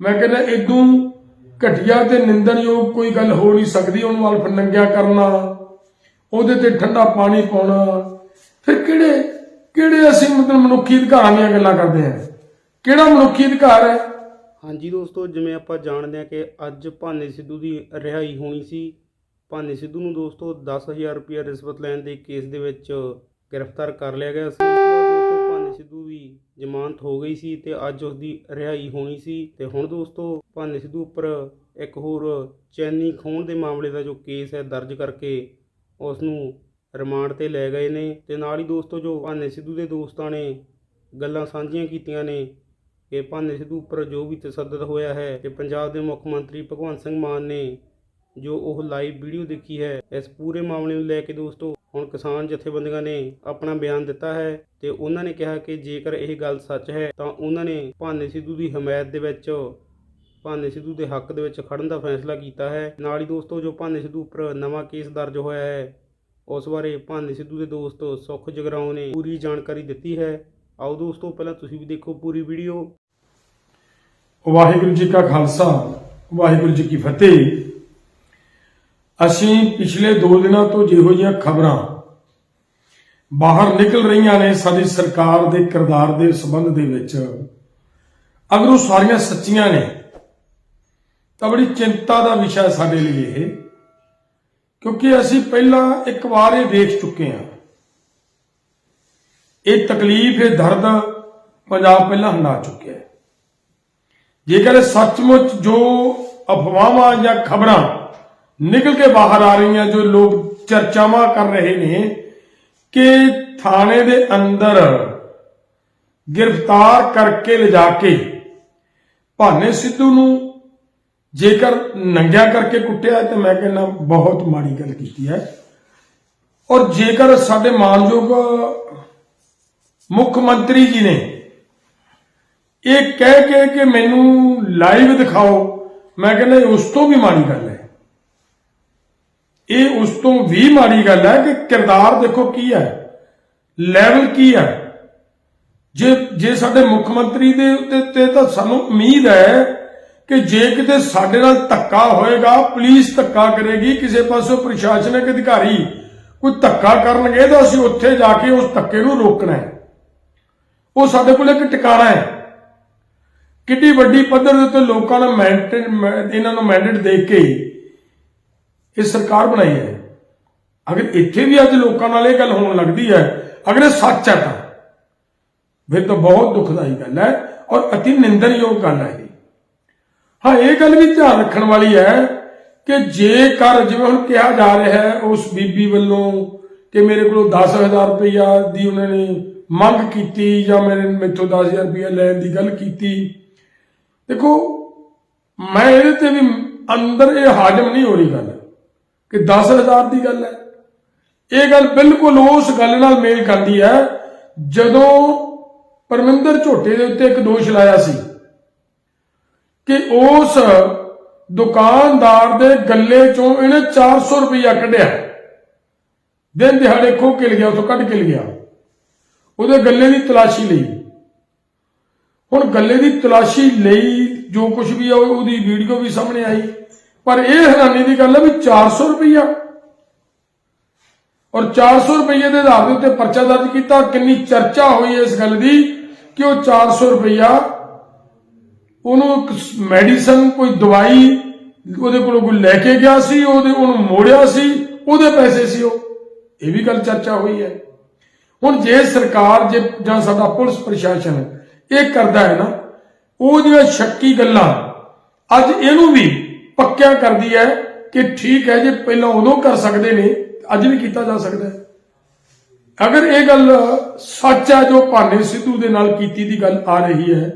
ਮੈਂ ਕਹਿੰਦਾ ਇਦੋਂ ਘਟੀਆ ਤੇ ਨਿੰਦਣਯੋਗ ਕੋਈ ਗੱਲ ਹੋ ਨਹੀਂ ਸਕਦੀ ਉਹਨੂੰ ਵੱਲ ਫੰਡੰਗਿਆ ਕਰਨਾ, ਉਹਦੇ ਤੇ ਠੰਡਾ ਪਾਣੀ ਪਾਉਣਾ। ਫਿਰ ਕਿਹੜੇ ਕਿਹੜੇ ਅਸੀਂ ਮਤਲਬ ਮਨੁੱਖੀ ਅਧਿਕਾਰਾਂ ਦੀਆਂ ਗੱਲਾਂ ਕਰਦੇ ਹਾਂ ਕਿਹੜਾ ਮਨੁੱਖੀ ਅਧਿਕਾਰ ਹੈ? ਹਾਂਜੀ ਦੋਸਤੋ, ਜਿਵੇਂ ਆਪਾਂ ਜਾਣਦੇ ਹਾਂ ਕਿ ਅੱਜ ਭਾਨੇ ਸਿੱਧੂ ਦੀ ਰਿਹਾਈ ਹੋਣੀ ਸੀ। ਭਾਨੇ ਸਿੱਧੂ ਨੂੰ ਦੋਸਤੋ 10000 ਰੁਪਏ ਰਿਸ਼ਵਤ ਲੈਣ ਦੇ ਕੇਸ ਦੇ ਵਿੱਚ ਗ੍ਰਿਫਤਾਰ ਕਰ ਲਿਆ ਗਿਆ ਸੀ। ਸਿੱਧੂ ਦੀ ਜ਼ਮਾਨਤ ਹੋ ਗਈ ਸੀ ਤੇ ਅੱਜ ਉਸ ਦੀ ਰਿਹਾਈ ਹੋਣੀ ਸੀ। ਤੇ ਹੁਣ ਦੋਸਤੋ, ਭਾਨੇ ਸਿੱਧੂ ਉੱਪਰ ਇੱਕ ਹੋਰ ਚੈਨੀ ਖੋਹਣ ਦੇ ਮਾਮਲੇ ਦਾ ਜੋ ਕੇਸ ਹੈ, ਦਰਜ ਕਰਕੇ ਉਸ ਨੂੰ ਰਿਮਾਂਡ ਤੇ ਲੈ ਗਏ ਨੇ। ਤੇ ਨਾਲ ਹੀ ਦੋਸਤੋ, ਜੋ ਭਾਨੇ ਸਿੱਧੂ ਦੇ ਦੋਸਤਾਂ ਨੇ ਗੱਲਾਂ ਸਾਂਝੀਆਂ ਕੀਤੀਆਂ ਨੇ ਕਿ ਭਾਨੇ ਸਿੱਧੂ ਉੱਪਰ ਜੋ ਵੀ ਤਸੱਦਦ ਹੋਇਆ ਹੈ ਤੇ ਪੰਜਾਬ ਦੇ ਮੁੱਖ ਮੰਤਰੀ ਭਗਵੰਤ ਸਿੰਘ ਮਾਨ ਨੇ ਜੋ ਉਹ ਲਾਈਵ ਵੀਡੀਓ ਦੇਖੀ ਹੈ, ਇਸ ਪੂਰੇ ਮਾਮਲੇ ਨੂੰ ਲੈ ਕੇ ਦੋਸਤੋ ਹੁਣ ਕਿਸਾਨ ਜਥੇਬੰਦੀਆਂ ਨੇ ਆਪਣਾ ਬਿਆਨ ਦਿੱਤਾ ਹੈ ਤੇ ਉਹਨਾਂ ਨੇ ਕਿਹਾ ਕਿ ਜੇਕਰ ਇਹ ਗੱਲ ਸੱਚ ਹੈ ਤਾਂ ਉਹਨਾਂ ਨੇ ਭਾਨੇ ਸਿੱਧੂ ਦੀ ਹਮਾਇਤ ਦੇ ਵਿੱਚ, ਭਾਨੇ ਸਿੱਧੂ ਦੇ ਹੱਕ ਦੇ ਵਿੱਚ ਖੜਨ ਦਾ ਫੈਸਲਾ ਕੀਤਾ ਹੈ। ਨਾਲ ਹੀ ਦੋਸਤੋ, ਜੋ ਭਾਨੇ ਸਿੱਧੂ ਉੱਪਰ ਨਵਾਂ ਕੇਸ ਦਰਜ ਹੋਇਆ ਹੈ, ਉਸ ਬਾਰੇ ਭਾਨੇ ਸਿੱਧੂ ਦੇ ਦੋਸਤ ਸੁਖ ਜਗਰਾਉਂ ਨੇ ਪੂਰੀ ਜਾਣਕਾਰੀ ਦਿੱਤੀ ਹੈ। ਆਓ ਦੋਸਤੋ, ਪਹਿਲਾਂ ਤੁਸੀਂ ਵੀ ਦੇਖੋ ਪੂਰੀ ਵੀਡੀਓ। ਵਾਹਿਗੁਰੂ ਜੀ ਕਾ ਖਾਲਸਾ, ਵਾਹਿਗੁਰੂ ਜੀ ਕੀ ਫਤਿਹ। ਅਸੀਂ ਪਿਛਲੇ 2 ਦਿਨਾਂ ਤੋਂ ਜਿਹੋ ਜਿਹੀਆਂ ਖਬਰਾਂ ਬਾਹਰ ਨਿਕਲ ਰਹੀਆਂ ਨੇ ਸਾਡੀ ਸਰਕਾਰ ਦੇ ਕਿਰਦਾਰ ਦੇ ਸੰਬੰਧ ਦੇ ਵਿੱਚ। ਅਗਰ ਉਹ ਸਾਰੀਆਂ ਸੱਚੀਆਂ ਨੇ, ਤਾਂ ਬੜੀ ਚਿੰਤਾ ਦਾ ਵਿਸ਼ਾ ਸਾਡੇ ਲਈ ਇਹ, ਕਿਉਂਕਿ ਅਸੀਂ ਪਹਿਲਾਂ ਇੱਕ ਵਾਰ ਇਹ ਵੇਖ ਚੁੱਕੇ ਹਾਂ। ਇਹ ਤਕਲੀਫ, ਇਹ ਦਰਦ ਪੰਜਾਬ ਪਹਿਲਾਂ ਹੰਡਾ ਚੁੱਕਿਆ ਹੈ। ਜੇਕਰ ਸੱਚਮੁੱਚ ਜੋ ਅਫਵਾਹਾਂ ਜਾਂ ਖਬਰਾਂ ਨਿਕਲ ਕੇ ਬਾਹਰ ਆ ਰਹੀਆਂ, ਜੋ ਲੋਕ ਚਰਚਾਵਾਂ ਕਰ ਰਹੇ ਨੇ ਕਿ ਥਾਣੇ ਦੇ ਅੰਦਰ ਗ੍ਰਿਫਤਾਰ ਕਰਕੇ ਲਿਜਾ ਕੇ ਭਾਨੇ ਸਿੱਧੂ ਨੂੰ ਜੇਕਰ ਨੰਗਿਆ ਕਰਕੇ ਕੁੱਟਿਆ ਤੇ ਮੈਂ ਕਹਿੰਦਾ ਬਹੁਤ ਮਾੜੀ ਗੱਲ ਕੀਤੀ ਹੈ। ਔਰ ਜੇਕਰ ਸਾਡੇ ਮਾਨਯੋਗ ਮੁੱਖ ਮੰਤਰੀ ਜੀ ਨੇ ਇਹ ਕਹਿ ਕੇ ਕਿ ਮੈਨੂੰ ਲਾਈਵ ਦਿਖਾਓ, ਮੈਂ ਕਹਿੰਦਾ ਉਸ ਤੋਂ ਵੀ ਮਾੜੀ ਗੱਲ ਹੈ। ਇਹ ਉਸ ਤੋਂ ਵੀ ਮਾੜੀ ਗੱਲ ਹੈ ਕਿ ਕਿਰਦਾਰ ਦੇਖੋ ਕੀ ਹੈ। ਲੈਵਲ ਕੀ ਹੈ। ਜੇ ਜੇ ਸਾਡੇ ਮੁੱਖ ਮੰਤਰੀ ਦੇ ਉੱਤੇ ਤੇ ਤਾਂ ਸਾਨੂੰ ਉਮੀਦ ਹੈ ਕਿ ਜੇ ਕਿਤੇ ਸਾਡੇ ਨਾਲ ਧੱਕਾ ਹੋਏਗਾ, ਪੁਲਿਸ ਧੱਕਾ ਕਰੇਗੀ, ਕਿਸੇ ਪਾਸੋਂ ਪ੍ਰਸ਼ਾਸਨਿਕ ਅਧਿਕਾਰੀ ਕੋਈ ਧੱਕਾ ਕਰਨਗੇ ਤਾਂ ਅਸੀਂ ਉੱਥੇ ਜਾ ਕੇ ਉਸ ਧੱਕੇ ਨੂੰ ਰੋਕਣਾ ਹੈ। ਉਹ ਸਾਡੇ ਕੋਲ ਇੱਕ ਟਿਕਾਣਾ ਹੈ। ਕਿੱਡੀ ਵੱਡੀ ਪੱਧਰ ਦੇ ਉੱਤੇ ਲੋਕਾਂ ਨੂੰ ਮੈਂਡੇਟ ਇਹਨਾਂ ਨੂੰ ਮੈਂਡੇਟ ਦੇ ਕੇ ਇਹ ਸਰਕਾਰ ਬਣਾਈ ਹੈ। ਅਗਰ ਇੱਥੇ ਵੀ ਅੱਜ ਲੋਕਾਂ ਨਾਲ ਇਹ ਗੱਲ ਹੋਣ ਲੱਗਦੀ ਹੈ, ਅਗਰ ਇਹ ਸੱਚ ਹੈ ਤਾਂ, ਫਿਰ ਤਾਂ ਬਹੁਤ ਦੁਖਦਾਈ ਗੱਲ ਹੈ ਔਰ ਅਤੀ ਨਿੰਦਣਯੋਗ ਗੱਲ ਹੈ ਇਹ। ਹਾਂ, ਇਹ ਗੱਲ ਵੀ ਧਿਆਨ ਰੱਖਣ ਵਾਲੀ ਹੈ ਕਿ ਜੇਕਰ ਜਿਵੇਂ ਹੁਣ ਕਿਹਾ ਜਾ ਰਿਹਾ ਹੈ, ਉਸ ਬੀਬੀ ਵੱਲੋਂ ਕਿ ਮੇਰੇ ਕੋਲੋਂ 10000 ਰੁਪਇਆ ਦੀ ਉਹਨਾਂ ਨੇ ਮੰਗ ਕੀਤੀ ਜਾਂ ਮੇਰੇ ਮੈਥੋਂ 10000 ਰੁਪਇਆ ਲੈਣ ਦੀ ਗੱਲ ਕੀਤੀ। ਦੇਖੋ, ਮੈਂ ਇਹਦੇ ਤੇ ਵੀ ਅੰਦਰ ਇਹ ਹਾਜ਼ਮ ਨਹੀਂ ਹੋ ਰਹੀ ਗੱਲ। ਕਿ 10000 ਦੀ ਗੱਲ ਹੈ। ਇਹ ਗੱਲ ਬਿਲਕੁਲ ਉਸ ਗੱਲ ਨਾਲ ਮੇਲ ਖਾਂਦੀ ਹੈ, ਜਦੋਂ ਪਰਮਿੰਦਰ ਝੋਟੇ ਦੇ ਉੱਤੇ ਇੱਕ ਦੋਸ਼ ਲਾਇਆ ਸੀ ਕਿ ਉਸ ਦੁਕਾਨਦਾਰ ਦੇ ਗੱਲੇ ਚੋਂ ਇਹਨੇ 400 ਰੁਪਇਆ ਕੱਢਿਆ। ਦਿਨ ਦਿਹਾੜੇ ਖੋ ਕੇ ਲਿਆ ਉਥੋਂ ਕੱਢ ਕੇ ਲਿਆ ਉਹਦੇ ਗੱਲੇ ਦੀ ਤਲਾਸ਼ੀ ਲਈ। ਹੁਣ ਗੱਲੇ ਦੀ ਤਲਾਸ਼ੀ ਲਈ ਜੋ ਕੁਝ ਵੀ ਆ ਉਹਦੀ ਵੀਡੀਓ ਵੀ ਸਾਹਮਣੇ ਆਈ। ਪਰ ਇਹ ਹੈਰਾਨੀ ਦੀ ਗੱਲ ਹੈ ਵੀ 400 ਰੁਪਈਆ। ਔਰ 400 ਰੁਪਈਏ ਦੇ ਆਧਾਰ ਦੇ ਉੱਤੇ ਪਰਚਾ ਦਰਜ ਕੀਤਾ, ਕਿੰਨੀ ਚਰਚਾ ਹੋਈ ਇਸ ਗੱਲ ਦੀ ਕਿ ਉਹ 400 ਰੁਪਈਆ, ਉਹਨੂੰ ਮੈਡੀਸਨ, ਕੋਈ ਦਵਾਈ, ਉਹਦੇ ਕੋਲੋਂ ਕੋਈ ਲੈ ਕੇ ਗਿਆ ਸੀ, ਉਹਦੇ, ਉਹਨੂੰ ਮੋੜਿਆ ਸੀ, ਉਹਦੇ ਪੈਸੇ ਸੀ ਉਹ। ਇਹ ਵੀ ਗੱਲ ਚਰਚਾ ਹੋਈ ਹੈ। ਹੁਣ ਜੇ ਸਰਕਾਰ, ਜੇ ਜਾਂ ਸਾਡਾ ਪੁਲਿਸ ਪ੍ਰਸ਼ਾਸਨ ਇਹ ਕਰਦਾ ਹੈ ਨਾ, ਉਹ ਜਿਹੜੀਆਂ ਸ਼ੱਕੀ ਗੱਲਾਂ ਅੱਜ ਇਹਨੂੰ ਵੀ ਪੱਕਿਆ ਕਰਦੀ ਹੈ ਕਿ ਠੀਕ ਹੈ ਜੇ ਪਹਿਲਾਂ ਉਦੋਂ ਕਰ ਸਕਦੇ ਨੇ, ਅੱਜ ਵੀ ਕੀਤਾ ਜਾ ਸਕਦਾ। ਹੈ ਅਗਰ ਇਹ ਗੱਲ ਸੱਚ ਹੈ, ਜੋ ਭਾਨੇ ਸਿੱਧੂ ਦੇ ਨਾਲ ਕੀਤੀ ਦੀ ਗੱਲ ਆ ਰਹੀ ਹੈ,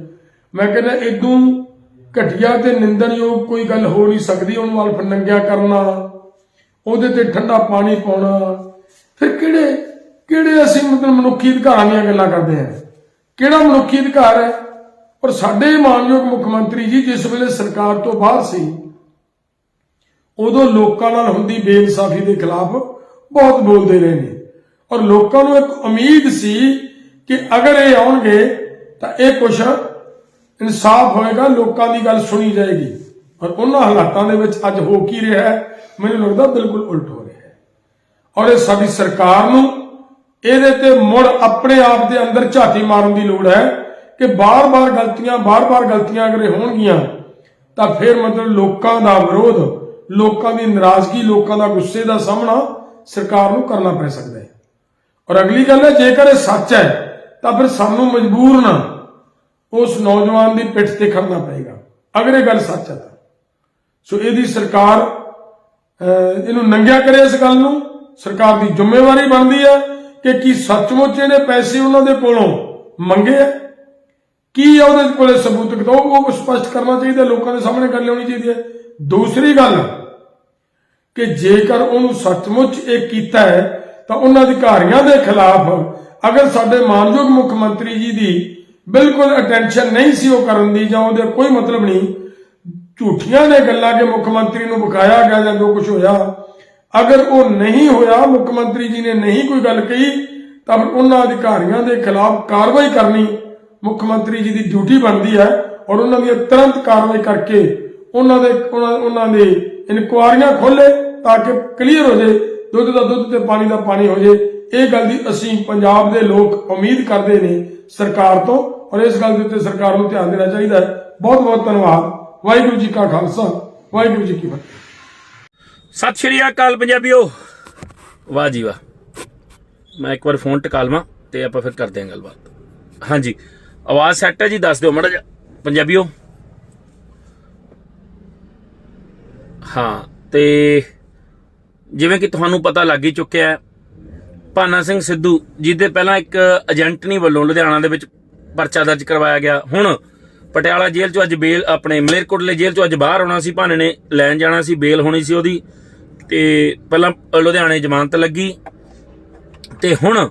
ਮੈਂ ਕਹਿੰਦਾ ਇਦੋਂ ਘਟੀਆ ਤੇ ਨਿੰਦਣਯੋਗ ਕੋਈ ਗੱਲ ਹੋ ਨਹੀਂ ਸਕਦੀ, ਉਹਨੂੰ ਵੱਲ ਫੰਡੰਗਿਆ ਕਰਨਾ, ਉਹਦੇ ਤੇ ਠੰਡਾ ਪਾਣੀ ਪਾਉਣਾ। ਫਿਰ ਕਿਹੜੇ ਕਿਹੜੇ ਅਸੀਂ ਮਤਲਬ ਮਨੁੱਖੀ ਅਧਿਕਾਰਾਂ ਦੀਆਂ ਗੱਲਾਂ ਕਰਦੇ ਹਾਂ? ਕਿਹੜਾ ਮਨੁੱਖੀ ਅਧਿਕਾਰ ਹੈ? ਪਰ ਸਾਡੇ ਮਾਨਯੋਗ ਮੁੱਖ ਮੰਤਰੀ ਜੀ, ਜਿਸ ਵੇਲੇ ਸਰਕਾਰ ਤੋਂ ਬਾਹਰ ਸੀ ਉਦੋਂ ਲੋਕਾਂ ਨਾਲ ਹੁੰਦੀ ਬੇਇਨਸਾਫੀ ਦੇ ਖਿਲਾਫ ਬਹੁਤ ਬੋਲਦੇ ਰਹੇ ਨੇ ਔਰ ਲੋਕਾਂ ਨੂੰ ਇੱਕ ਉਮੀਦ ਸੀ ਕਿ ਅਗਰ ਇਹ ਆਉਣਗੇ ਤਾਂ ਇਹ ਕੁਝ ਇਨਸਾਫ ਹੋਏਗਾ, ਲੋਕਾਂ ਦੀ ਗੱਲ ਸੁਣੀ ਜਾਏਗੀ। ਪਰ ਉਹਨਾਂ ਹਾਲਾਤਾਂ ਦੇ ਵਿੱਚ ਅੱਜ ਹੋ ਕੀ ਰਿਹਾ ਹੈ, ਮੈਨੂੰ ਲੱਗਦਾ ਬਿਲਕੁਲ ਉਲਟ ਹੋ ਰਿਹਾ ਹੈ। ਔਰ ਇਹ ਸਾਡੀ ਸਰਕਾਰ ਨੂੰ ਇਹਦੇ ਤੇ ਮੁੜ ਆਪਣੇ ਆਪ ਦੇ ਅੰਦਰ ਝਾਤੀ ਮਾਰਨ ਦੀ ਲੋੜ ਹੈ ਕਿ ਬਾਰ-ਬਾਰ ਗਲਤੀਆਂ ਬਾਰ-ਬਾਰ ਗਲਤੀਆਂ ਅਗਰ ਹੋਣਗੀਆਂ, ਤਾਂ ਫਿਰ ਮਤਲਬ ਲੋਕਾਂ ਦਾ ਵਿਰੋਧ ਲੋਕਾਂ ਦੀ ਨਾਰਾਜ਼ਗੀ, ਲੋਕਾਂ ਦਾ ਗੁੱਸੇ ਦਾ ਸਾਹਮਣਾ ਸਰਕਾਰ ਨੂੰ ਕਰਨਾ ਪੈ ਸਕਦਾ ਹੈ। ਔਰ ਅਗਲੀ ਗੱਲ ਹੈ, ਜੇਕਰ ਇਹ ਸੱਚ ਹੈ, ਤਾਂ ਫਿਰ ਸਾਨੂੰ ਮਜਬੂਰ ਨਾ ਉਸ ਨੌਜਵਾਨ ਦੀ ਪਿੱਠ ਤੇ ਖੜਨਾ ਪਏਗਾ। ਅਗਰ ਇਹ ਗੱਲ ਸੱਚ ਹੈ ਤਾਂ। ਸੋ ਇਹਦੀ ਸਰਕਾਰ ਇਹਨੂੰ ਨੰਗਿਆ ਕਰੇ ਇਸ ਗੱਲ ਨੂੰ। ਸਰਕਾਰ ਦੀ ਜ਼ਿੰਮੇਵਾਰੀ ਬਣਦੀ ਹੈ ਕਿ ਕੀ ਸੱਚਮੁੱਚ ਇਹਨੇ ਪੈਸੇ ਉਹਨਾਂ ਦੇ ਕੋਲੋਂ ਮੰਗੇ ਆ ਕੀ ਉਹਦੇ ਕੋਲੇ ਸਬੂਤ ਕਿਤੋਂ ਉਹ ਸਪਸ਼ਟ ਕਰਨਾ ਚਾਹੀਦਾ, ਲੋਕਾਂ ਦੇ ਸਾਹਮਣੇ ਗੱਲ ਲਿਆਉਣੀ ਚਾਹੀਦੀ ਹੈ। ਦੂਸਰੀ ਗੱਲ ਕਿ ਜੇਕਰ ਉਹਨੂੰ ਸੱਚਮੁੱਚ ਇਹ ਕੀਤਾ ਹੈ, ਤਾਂ ਉਹਨਾਂ ਅਧਿਕਾਰੀਆਂ ਦੇ ਖਿਲਾਫ ਅਗਰ ਸਾਡੇ ਮਾਨਯੋਗ ਮੁੱਖ ਮੰਤਰੀ ਜੀ ਦੀ ਬਿਲਕੁਲ ਅਟੈਂਸ਼ਨ ਨਹੀਂ ਸੀ ਉਹ ਕਰਨ ਦੀ ਜਾਂ ਉਹਦੇ ਕੋਈ ਮਤਲਬ ਨਹੀਂ, ਝੂਠੀਆਂ ਨੇ ਗੱਲਾਂ ਕਿ ਮੁੱਖ ਮੰਤਰੀ ਨੂੰ ਬਕਾਇਆ ਗਿਆ ਜਾਂ ਜੋ ਕੁਝ ਹੋਇਆ, ਅਗਰ ਉਹ ਨਹੀਂ ਹੋਇਆ, ਮੁੱਖ ਮੰਤਰੀ ਜੀ ਨੇ ਨਹੀਂ ਕੋਈ ਗੱਲ ਕਹੀ, ਤਾਂ ਫਿਰ ਉਹਨਾਂ ਅਧਿਕਾਰੀਆਂ ਦੇ ਖਿਲਾਫ ਕਾਰਵਾਈ ਕਰਨੀ ਮੁੱਖ ਮੰਤਰੀ ਜੀ ਦੀ ਡਿਊਟੀ ਬਣਦੀ ਹੈ ਔਰ ਉਹਨਾਂ ਦੀ ਤੁਰੰਤ ਕਾਰਵਾਈ ਕਰਕੇ ਉਹਨਾਂ ਦੇ ਉਹਨਾਂ ਦੇ ਇਨਕੁਆਰੀਆਂ ਖੋਲੇ ਤਾਂ ਕਿ ਕਲੀਅਰ ਹੋ ਜੇ ਦੁੱਧ ਦਾ ਦੁੱਧ ਤੇ ਪਾਣੀ ਦਾ ਪਾਣੀ ਹੋ ਜੇ ਇਹ ਗੱਲ ਦੀ ਅਸੀਂ ਪੰਜਾਬ ਦੇ ਲੋਕ ਉਮੀਦ ਕਰਦੇ ਨੇ ਸਰਕਾਰ ਤੋਂ ਔਰ ਇਸ ਗੱਲ ਦੇ ਉੱਤੇ ਸਰਕਾਰ ਨੂੰ ਧਿਆਨ ਦੇਣਾ ਚਾਹੀਦਾ ਹੈ। ਬਹੁਤ ਬਹੁਤ ਧੰਨਵਾਦ। ਵਾਹਿਗੁਰੂ ਜੀ ਕਾ ਖਾਲਸਾ। ਵਾਹਿਗੁਰੂ ਜੀ ਕੀ ਫਤਿਹ। ਸਤਿ ਸ਼੍ਰੀ ਅਕਾਲ ਪੰਜਾਬੀਓ। ਵਾਹ ਜੀ ਵਾਹ। ਮੈਂ ਇੱਕ ਵਾਰ ਫੋਨ ਟਕਾ ਲਵਾਂ ਤੇ ਆਪਾਂ ਫਿਰ ਕਰਦੇ ਹਾਂ ਗੱਲਬਾਤ। ਹਾਂਜੀ। ਆਵਾਜ਼ ਸੈੱਟ ਹੈ ਜੀ, ਦੱਸ ਦਿਓ ਮੜਾ ਪੰਜਾਬੀਓ। ਹਾਂ, ਤੇ ਜਿਵੇਂ ਕਿ ਤੁਹਾਨੂੰ ਪਤਾ ਲੱਗ ਹੀ ਚੁੱਕਿਆ ਹੈ, ਭਾਨਾ ਸਿੰਘ ਸਿੱਧੂ ਜਿਹਦੇ ਪਹਿਲਾਂ ਇੱਕ ਏਜੰਟਨੀ ਵੱਲੋਂ ਲੁਧਿਆਣਾ ਦੇ ਵਿੱਚ ਪਰਚਾ ਦਰਜ ਕਰਵਾਇਆ ਗਿਆ, ਹੁਣ ਪਟਿਆਲਾ ਜੇਲ੍ਹ ਚੋਂ ਅੱਜ ਬੇਲ, ਆਪਣੇ ਮਲੇਰਕੋਟਲੇ ਜੇਲ੍ਹ ਚੋਂ ਅੱਜ ਬਾਹਰ ਆਉਣਾ ਸੀ, ਭਾਨੇ ਨੇ ਲੈਣ ਜਾਣਾ ਸੀ, ਬੇਲ ਹੋਣੀ ਸੀ ਉਹਦੀ, ਤੇ ਪਹਿਲਾਂ ਲੁਧਿਆਣੇ ਜ਼ਮਾਨਤ ਲੱਗੀ, ਤੇ ਹੁਣ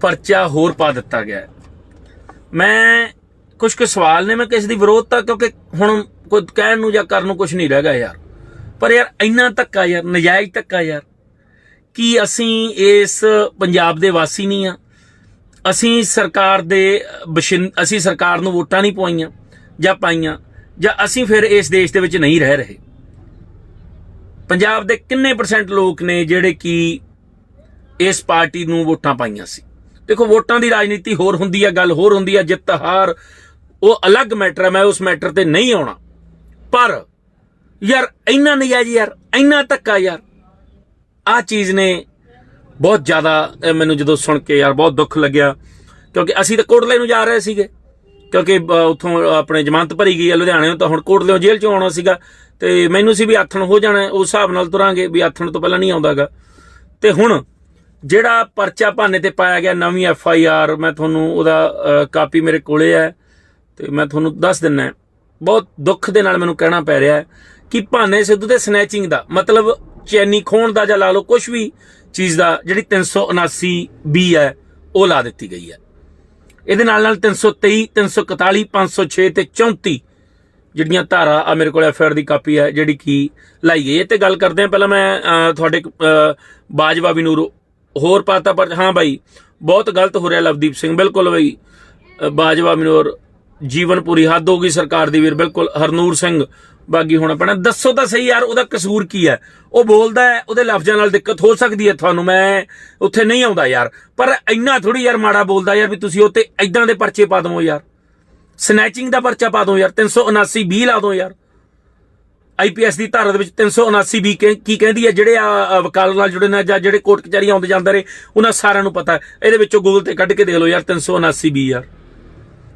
ਪਰਚਾ ਹੋਰ ਪਾ ਦਿੱਤਾ ਗਿਆ ਮੈਂ ਕੁਝ ਕੁ ਸਵਾਲ ਨੇ ਮੈਂ ਕਿਸੇ ਦੀ ਵਿਰੋਧਤਾ ਕਿਉਂਕਿ ਹੁਣ ਕੋਈ ਕਹਿਣ ਨੂੰ ਜਾਂ ਕਰਨ ਨੂੰ ਕੁਝ ਨਹੀਂ ਰਹਿ ਗਿਆ ਯਾਰ। ਪਰ ਯਾਰ ਇੰਨਾ ਧੱਕਾ ਯਾਰ, ਨਜਾਇਜ਼ ਧੱਕਾ ਯਾਰ ਕੀ ਅਸੀਂ ਇਸ ਪੰਜਾਬ ਦੇ ਵਾਸੀ ਨਹੀਂ ਆ। ਅਸੀਂ ਸਰਕਾਰ ਦੇ ਬਸ਼ਿੰ, ਅਸੀਂ ਸਰਕਾਰ ਨੂੰ ਵੋਟਾਂ ਨਹੀਂ ਪਵਾਈਆਂ ਜਾਂ ਪਾਈਆਂ ਜਾਂ ਅਸੀਂ ਫਿਰ ਇਸ ਦੇਸ਼ ਦੇ ਵਿੱਚ ਨਹੀਂ ਰਹਿ ਰਹੇ। ਪੰਜਾਬ ਦੇ ਕਿੰਨੇ ਪਰਸੈਂਟ ਲੋਕ ਨੇ ਜਿਹੜੇ ਕਿ ਇਸ ਪਾਰਟੀ ਨੂੰ ਵੋਟਾਂ ਪਾਈਆਂ ਸੀ। ਦੇਖੋ ਵੋਟਾਂ ਦੀ ਰਾਜਨੀਤੀ ਹੋਰ ਹੁੰਦੀ ਹੈ ਗੱਲ ਹੋਰ ਹੁੰਦੀ ਹੈ ਜਿੱਤ ਹਾਰ ਉਹ ਅਲੱਗ ਮੈਟਰ ਹੈ ਮੈਂ ਉਸ ਮੈਟਰ ਤੇ ਨਹੀਂ ਆਉਣਾ। ਪਰ, ਯਾਰ, ਇੰਨਾ ਨਜਾਇਜ਼ ਯਾਰ, ਇੰਨਾ ਧੱਕਾ ਯਾਰ। ਆ ਚੀਜ਼ ਨੇ ਬਹੁਤ ਜ਼ਿਆਦਾ ਮੈਨੂੰ ਜਦੋਂ ਸੁਣ ਕੇ ਯਾਰ ਬਹੁਤ ਦੁੱਖ ਲੱਗਿਆ, ਕਿਉਂਕਿ ਅਸੀਂ ਤਾਂ ਕੋਟਲੇ ਨੂੰ ਜਾ ਰਹੇ ਸੀਗੇ। ਕਿਉਂਕਿ ਉੱਥੋਂ ਆਪਣੇ ਜ਼ਮਾਨਤ ਭਰੀ ਗਈ ਹੈ ਲੁਧਿਆਣੇ ਤੋਂ ਹੁਣ ਕੋਟਲੇ ਜੇਲ੍ਹ ਚੋਂ ਆਉਣਾ ਸੀਗਾ। ਤੇ ਮੈਨੂੰ ਸੀ ਵੀ ਆਥਣ ਹੋ ਜਾਣਾ, ਉਸ ਹਿਸਾਬ ਨਾਲ ਤੁਰਾਂਗੇ, ਵੀ ਆਥਣ ਤੋਂ ਪਹਿਲਾਂ ਨਹੀਂ ਆਉਂਦਾਗਾ। ਤੇ ਹੁਣ, ਜਿਹੜਾ ਪਰਚਾ ਭਾਨੇ ਤੇ ਪਾਇਆ ਗਿਆ ਨਵੀਂ ਐਫ ਆਈ ਆਰ ਮੈਂ ਤੁਹਾਨੂੰ ਉਹਦਾ ਕਾਪੀ ਮੇਰੇ ਕੋਲੇ ਹੈ, ਤੇ ਮੈਂ ਤੁਹਾਨੂੰ ਦੱਸ ਦਿੰਨਾ ਬਹੁਤ ਦੁੱਖ ਦੇ ਨਾਲ ਮੈਨੂੰ ਕਹਿਣਾ ਪੈ ਰਿਹਾ ਹੈ ਕਿ ਭਾਨੇ ਸਿੱਧੂ ਦੇ ਸਨੈਚਿੰਗ ਦਾ ਮਤਲਬ ਚੈਨੀ ਖੋਣ ਦਾ ਜਾਂ ਲਾ ਲਓ ਕੁਝ ਵੀ ਚੀਜ਼ ਦਾ ਜਿਹੜੀ 379 ਬੀ ਹੈ, ਉਹ ਲਾ ਦਿੱਤੀ ਗਈ ਹੈ। ਇਹਦੇ ਨਾਲ ਨਾਲ 323 341 506 ਤੇ 34 ਜਿਹੜੀਆਂ ਧਾਰਾ ਆ ਮੇਰੇ ਕੋਲ ਐਫਆਰ ਦੀ ਕਾਪੀ ਹੈ, ਜਿਹੜੀ ਕਿ ਲਾਈ ਗਈ ਹੈ। ਤੇ ਗੱਲ ਕਰਦੇ ਹਾਂ, ਪਹਿਲਾਂ ਮੈਂ ਤੁਹਾਡੇ ਬਾਜਵਾ ਵੀ ਨੂਰ ਹੋਰ ਪਾਤਾ, ਪਰ ਹਾਂ ਬਾਈ, ਬਹੁਤ ਗਲਤ ਹੋ ਰਿਹਾ ਲਵਦੀਪ ਸਿੰਘ। ਬਿਲਕੁਲ ਬਾਈ ਬਾਜਵਾ ਮਨੋਰ ਜੀਵਨ ਪੂਰੀ ਹੱਦ ਹੋ ਗਈ ਸਰਕਾਰ ਦੀ ਵੀਰ, ਬਿਲਕੁਲ। ਹਰਨੂਰ ਸਿੰਘ ਬਾਗੀ ਹੋਣਾ ਪੈਣਾ ਦੱਸੋ ਤਾਂ ਸਹੀ ਯਾਰ, ਉਹਦਾ ਕਸੂਰ ਕੀ ਹੈ? ਉਹ ਬੋਲਦਾ ਹੈ, ਉਹਦੇ ਲਫ਼ਜ਼ਾਂ ਨਾਲ ਦਿੱਕਤ ਹੋ ਸਕਦੀ ਹੈ ਤੁਹਾਨੂੰ, ਮੈਂ ਉੱਥੇ ਨਹੀਂ ਆਉਂਦਾ ਯਾਰ। ਪਰ ਇੰਨਾ ਥੋੜੀ ਯਾਰ ਮਾੜਾ ਬੋਲਦਾ ਯਾਰ ਵੀ ਤੁਸੀਂ ਉੱਤੇ ਐਦਾਂ ਦੇ ਪਰਚੇ ਪਾ ਦਵੋ ਯਾਰ। ਸਨੈਚਿੰਗ ਦਾ ਪਰਚਾ ਪਾ ਦਿਓ ਯਾਰ 379 ਬੀ ਲਾ ਦਿਓ ਯਾਰ। ਆਈਪੀਐਸ ਦੀ ਧਾਰਾ ਦੇ ਵਿੱਚ 379 ਬੀ ਕੀ ਕਹਿੰਦੀ ਹੈ, ਜਿਹੜੇ ਆ ਆ ਵਕਾਲਤ ਨਾਲ ਜੁੜੇ ਨੇ ਜਾਂ ਜਿਹੜੇ ਕੋਰਟ ਕਚਹਿਰੀ ਆਉਂਦੇ ਜਾਂਦੇ ਰਹੇ ਉਹਨਾਂ ਸਾਰਿਆਂ ਨੂੰ ਪਤਾ ਇਹਦੇ ਵਿੱਚੋਂ ਗੂਗਲ ਤੇ ਕੱਢ ਕੇ ਦੇਖ ਲਓ ਯਾਰ 379 ਬੀ ਯਾਰ।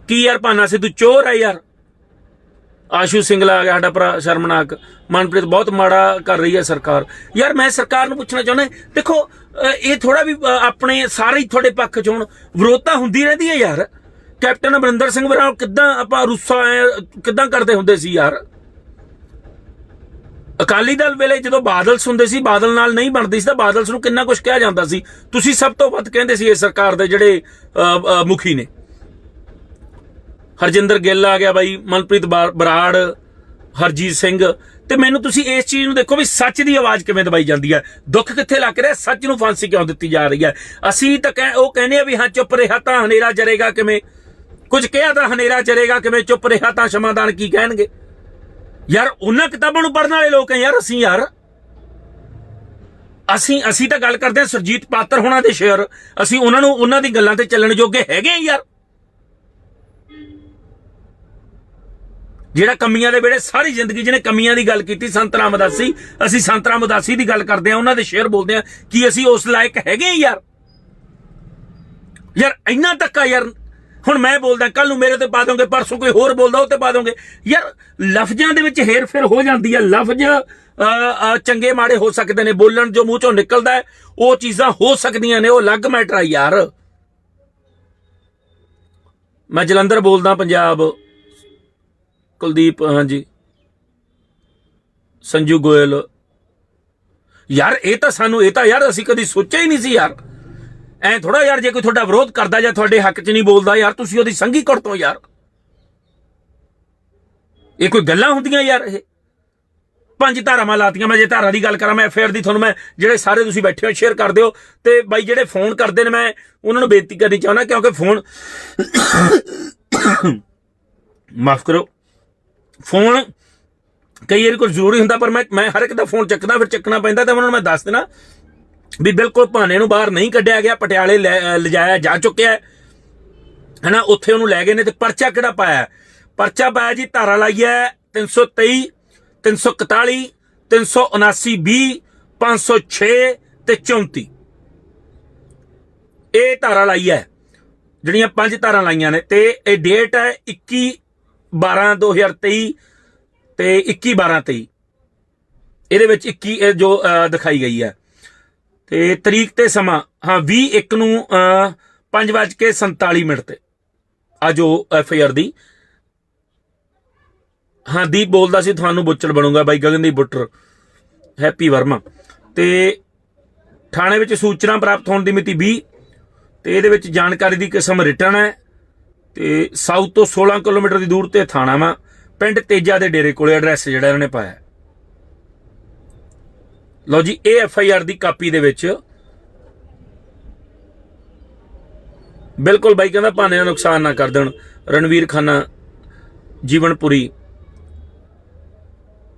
ਕੀ ਯਾਰ ਭਾਨਾ ਸਿੱਧੂ ਚੋਰ ਹੈ ਯਾਰ? ਆਸ਼ੂ ਸਿੰਗਲਾ ਆ ਗਿਆ ਸਾਡਾ ਭਰਾ ਸ਼ਰਮਨਾਕ। ਮਨਪ੍ਰੀਤ ਬਹੁਤ ਮਾੜਾ ਕਰ ਰਹੀ ਹੈ ਸਰਕਾਰ। ਯਾਰ ਮੈਂ ਸਰਕਾਰ ਨੂੰ ਪੁੱਛਣਾ ਚਾਹੁੰਦਾ, ਦੇਖੋ ਇਹ ਥੋੜਾ ਵੀ ਆਪਣੇ ਸਾਰੇ ਹੀ ਤੁਹਾਡੇ ਪੱਖ ਚ ਹੁਣ ਵਿਰੋਧਤਾ ਹੁੰਦੀ ਰਹਿੰਦੀ ਹੈ ਯਾਰ। ਕੈਪਟਨ ਅਮਰਿੰਦਰ ਸਿੰਘ ਵਰਾਂ ਕਿੱਦਾਂ ਆਪਾਂ ਰੁੱਸਾ ਕਿੱਦਾਂ ਕਰਦੇ ਹੁੰਦੇ ਸੀ ਯਾਰ? ਅਕਾਲੀ ਦਲ ਵੇਲੇ ਜਦੋਂ ਬਾਦਲਸ ਹੁੰਦੇ ਸੀ, ਬਾਦਲ ਨਾਲ ਨਹੀਂ ਬਣਦੀ ਸੀ ਤਾਂ ਬਾਦਲਸ ਨੂੰ ਕਿੰਨਾ ਕੁਝ ਕਿਹਾ ਜਾਂਦਾ ਸੀ। ਤੁਸੀਂ ਸਭ ਤੋਂ ਵੱਧ ਕਹਿੰਦੇ ਸੀ ਇਹ ਸਰਕਾਰ ਦੇ ਜਿਹੜੇ ਮੁਖੀ ਨੇ। ਹਰਜਿੰਦਰ ਗਿੱਲ ਆ ਗਿਆ ਬਾਈ, ਮਨਪ੍ਰੀਤ ਬਾ- ਬਰਾੜ, ਹਰਜੀਤ ਸਿੰਘ। ਤੇ ਮੈਨੂੰ ਤੁਸੀਂ ਇਸ ਚੀਜ਼ ਨੂੰ ਦੇਖੋ ਵੀ ਸੱਚ ਦੀ ਆਵਾਜ਼ ਕਿਵੇਂ ਦਬਾਈ ਜਾਂਦੀ ਹੈ। ਦੁੱਖ ਕਿੱਥੇ ਲੱਗ ਰਿਹਾ? ਸੱਚ ਨੂੰ ਫਾਂਸੀ ਕਿਉਂ ਦਿੱਤੀ ਜਾ ਰਹੀ ਹੈ? ਅਸੀਂ ਤਾਂ ਕਹਿ, ਉਹ ਕਹਿੰਦੇ ਆ ਵੀ ਹਾਂ, ਚੁੱਪ ਰਿਹਾ ਤਾਂ ਹਨੇਰਾ ਜਰੇਗਾ ਕਿਵੇਂ? ਕੁਝ ਕਿਹਾ ਤਾਂ ਹਨੇਰਾ ਚਲੇਗਾ ਕਿਵੇਂ? ਚੁੱਪ ਰਿਹਾ ਤਾਂ ਸ਼ਮਾਦਾਨ ਕੀ ਕਹਿਣਗੇ? ਯਾਰ, ਉਹਨਾਂ ਕਿਤਾਬਾਂ ਨੂੰ ਪੜਨ ਵਾਲੇ ਲੋਕ ਆ ਯਾਰ ਅਸੀਂ ਯਾਰ। ਅਸੀਂ ਅਸੀਂ ਤਾਂ ਗੱਲ ਕਰਦੇ ਹਾਂ ਸੁਰਜੀਤ ਪਾਤਰ ਹੋਣਾ ਦੇ ਸ਼ੇਅਰ। ਅਸੀਂ ਉਹਨਾਂ ਨੂੰ, ਉਹਨਾਂ ਦੀ ਗੱਲਾਂ ਤੇ ਚੱਲਣ ਜੋਗੇ ਹੈਗੇ ਯਾਰ। ਜਿਹੜਾ ਕਮੀਆਂ ਦੇ ਵੇੜੇ ਸਾਰੀ ਜ਼ਿੰਦਗੀ ਜਿਹਨੇ ਕਮੀਆਂ ਦੀ ਗੱਲ ਕੀਤੀ ਸੰਤ ਰਾਮਦਾਸੀ ਅਸੀਂ ਸੰਤ ਰਾਮਦਾਸੀ ਦੀ ਗੱਲ ਕਰਦੇ ਆ ਉਹਨਾਂ ਦੇ ਸ਼ੇਅਰ ਬੋਲਦੇ ਆ ਕਿ ਅਸੀਂ ਉਸ ਲਾਇਕ ਹੈਗੇ ਯਾਰ। ਯਾਰ ਇੰਨਾ ਧੱਕਾ ਯਾਰ। ਹੁਣ ਮੈਂ ਬੋਲਦਾ ਕੱਲ ਨੂੰ ਮੇਰੇ ਤੇ ਪਾ ਦੋਗੇ ਪਰਸੋਂ ਕੋਈ ਹੋਰ ਬੋਲਦਾ ਉਹ ਤੇ ਪਾ ਦੋਗੇ ਯਾਰ ਲਫ਼ਜ਼ਾਂ ਦੇ ਵਿੱਚ ਹੇਰ ਫੇਰ ਹੋ ਜਾਂਦੀ ਹੈ ਲਫ਼ਜ਼ ਅ, ਚੰਗੇ ਮਾੜੇ ਹੋ ਸਕਦੇ ਨੇ ਬੋਲਣ ਜੋ ਮੂੰਹ ਚੋਂ ਨਿਕਲਦਾ ਹੈ ਉਹ ਚੀਜ਼ਾਂ ਹੋ ਸਕਦੀਆਂ ਨੇ ਉਹ ਅਲੱਗ ਮੈਟਰ ਆ ਯਾਰ। ਮੈਂ ਜਲੰਧਰ ਬੋਲਦਾ ਪੰਜਾਬ। ਕੁਲਦੀਪ, ਹਾਂਜੀ। ਸੰਜੂ ਗੋਇਲ। ਯਾਰ, ਇਹ ਤਾਂ ਸਾਨੂੰ, ਇਹ ਤਾਂ ਯਾਰ ਅਸੀਂ ਕਦੀ ਸੋਚਿਆ ਹੀ ਨਹੀਂ ਸੀ ਯਾਰ। ਐ ਥੋੜਾ ਯਾਰ ਜੇ ਕੋਈ ਤੁਹਾਡਾ ਵਿਰੋਧ ਕਰਦਾ ਜਾਂ ਤੁਹਾਡੇ ਹੱਕ 'ਚ ਨਹੀਂ ਬੋਲਦਾ ਯਾਰ, ਤੁਸੀਂ ਉਹਦੀ ਸੰਗੀ ਕਰਤੋ ਯਾਰ। ਇਹ ਕੋਈ ਗੱਲਾਂ ਹੁੰਦੀਆਂ ਯਾਰ ਇਹ? ਪੰਜ ਧਾਰਾਵਾਂ ਲਾਤੀਆਂ, ਮੈਂ ਜੇ ਧਾਰਾ ਦੀ ਗੱਲ ਕਰਾਂ, ਮੈਂ ਫੇਰ ਦੀ ਤੁਹਾਨੂੰ ਮੈਂ ਜਿਹੜੇ ਸਾਰੇ ਤੁਸੀਂ ਬੈਠੇ ਹੋ ਸ਼ੇਅਰ ਕਰ ਦਿਓ। ਤੇ ਬਾਈ ਜਿਹੜੇ ਫੋਨ ਕਰਦੇ ਨੇ, ਮੈਂ ਉਹਨਾਂ ਨੂੰ ਬੇਨਤੀ ਕਰਨੀ ਚਾਹੁੰਦਾ, ਕਿਉਂਕਿ ਫੋਨ ਮਾਫ ਕਰੋ ਫੋਨ ਕਈ ਵਾਰੀ ਕੋਈ ਜ਼ਰੂਰੀ ਹੁੰਦਾ, ਪਰ ਮੈਂ ਮੈਂ ਹਰ ਇੱਕ ਦਾ ਫੋਨ ਚੱਕਦਾ, ਫਿਰ ਚੱਕਣਾ ਪੈਂਦਾ, ਤਾਂ ਉਹਨਾਂ ਨੂੰ ਮੈਂ ਦੱਸ ਦੇਣਾ ਵੀ ਬਿਲਕੁਲ ਭਾਨੇ ਨੂੰ ਬਾਹਰ ਨਹੀਂ ਕੱਢਿਆ ਗਿਆ, ਪਟਿਆਲੇ ਲੈ- ਲਿਜਾਇਆ ਜਾ ਚੁੱਕਿਆ ਹੈ। ਹਨਾ, ਉੱਥੇ ਉਹਨੂੰ ਲੈ ਗਏ ਨੇ ਤੇ ਪਰਚਾ ਕਿਹੜਾ ਪਾਇਆ ਪਰਚਾ ਪਾਇਆ ਜੀ, ਧਾਰਾ ਲਾਈ ਹੈ 323 341 379 20 506 ਤੇ 34 ਇਹ ਧਾਰਾ ਲਾਈ ਹੈ, ਜਿਹੜੀਆਂ ਪੰਜ ਧਾਰਾਂ ਲਾਈਆਂ ਨੇ ਤੇ ਇਹ ਡੇਟ ਹੈ 21 12 2023 ਤੇ 21 12 23 ਇਹਦੇ ਵਿੱਚ 21 ਇਹ ਜੋ ਦਿਖਾਈ ਗਈ ਹੈ। ਤੇ ਤਰੀਕ ਤੇ ਸਮਾਂ, ਹਾਂ 20 ਇੱਕ ਨੂੰ 5:47 ਮਿੰਟ ਤੇ। ਆ ਜੋ ਐਫ ਆਈ ਆਰ ਦੀ। ਹਾਂ, ਦੀਪ ਬੋਲਦਾ ਸੀ, ਤੁਹਾਨੂੰ ਬੁੱਚੜ ਬਣੂਗਾ, ਬਾਈ ਗਗਨਦੀਪ ਬੁੱਟਰ ਹੈਪੀ ਵਰਮਾ। ਤੇ ਥਾਣੇ ਵਿੱਚ ਸੂਚਨਾ ਪ੍ਰਾਪਤ ਹੋਣ ਦੀ ਮਿਤੀ 20 ਤੇ ਇਹਦੇ ਵਿੱਚ ਜਾਣਕਾਰੀ ਦੀ ਕਿਸਮ ਰਿਟਰਨ ਹੈ। ਤੇ ਸਾਊਥ ਤੋਂ 16 ਕਿਲੋਮੀਟਰ ਦੀ ਦੂਰ ਤੇ ਥਾਣਾ ਵਾ, ਪਿੰਡ ਤੇਜਾ ਦੇ ਡੇਰੇ ਕੋਲੇ ਐਡਰੈਸ ਜਿਹੜਾ ਇਹਨਾਂ ਨੇ ਪਾਇਆ। ਲਓ ਜੀ, ਇਹ ਐਫ ਆਈ ਆਰ ਦੀ ਕਾਪੀ ਦੇ ਵਿੱਚ ਬਿਲਕੁਲ ਬਾਈ ਕਹਿੰਦਾ ਭਾਨੇ ਦਾ ਨੁਕਸਾਨ ਨਾ ਕਰ ਦੇਣ, ਰਣਵੀਰ ਖਾਨਾ, ਜੀਵਨਪੁਰੀ।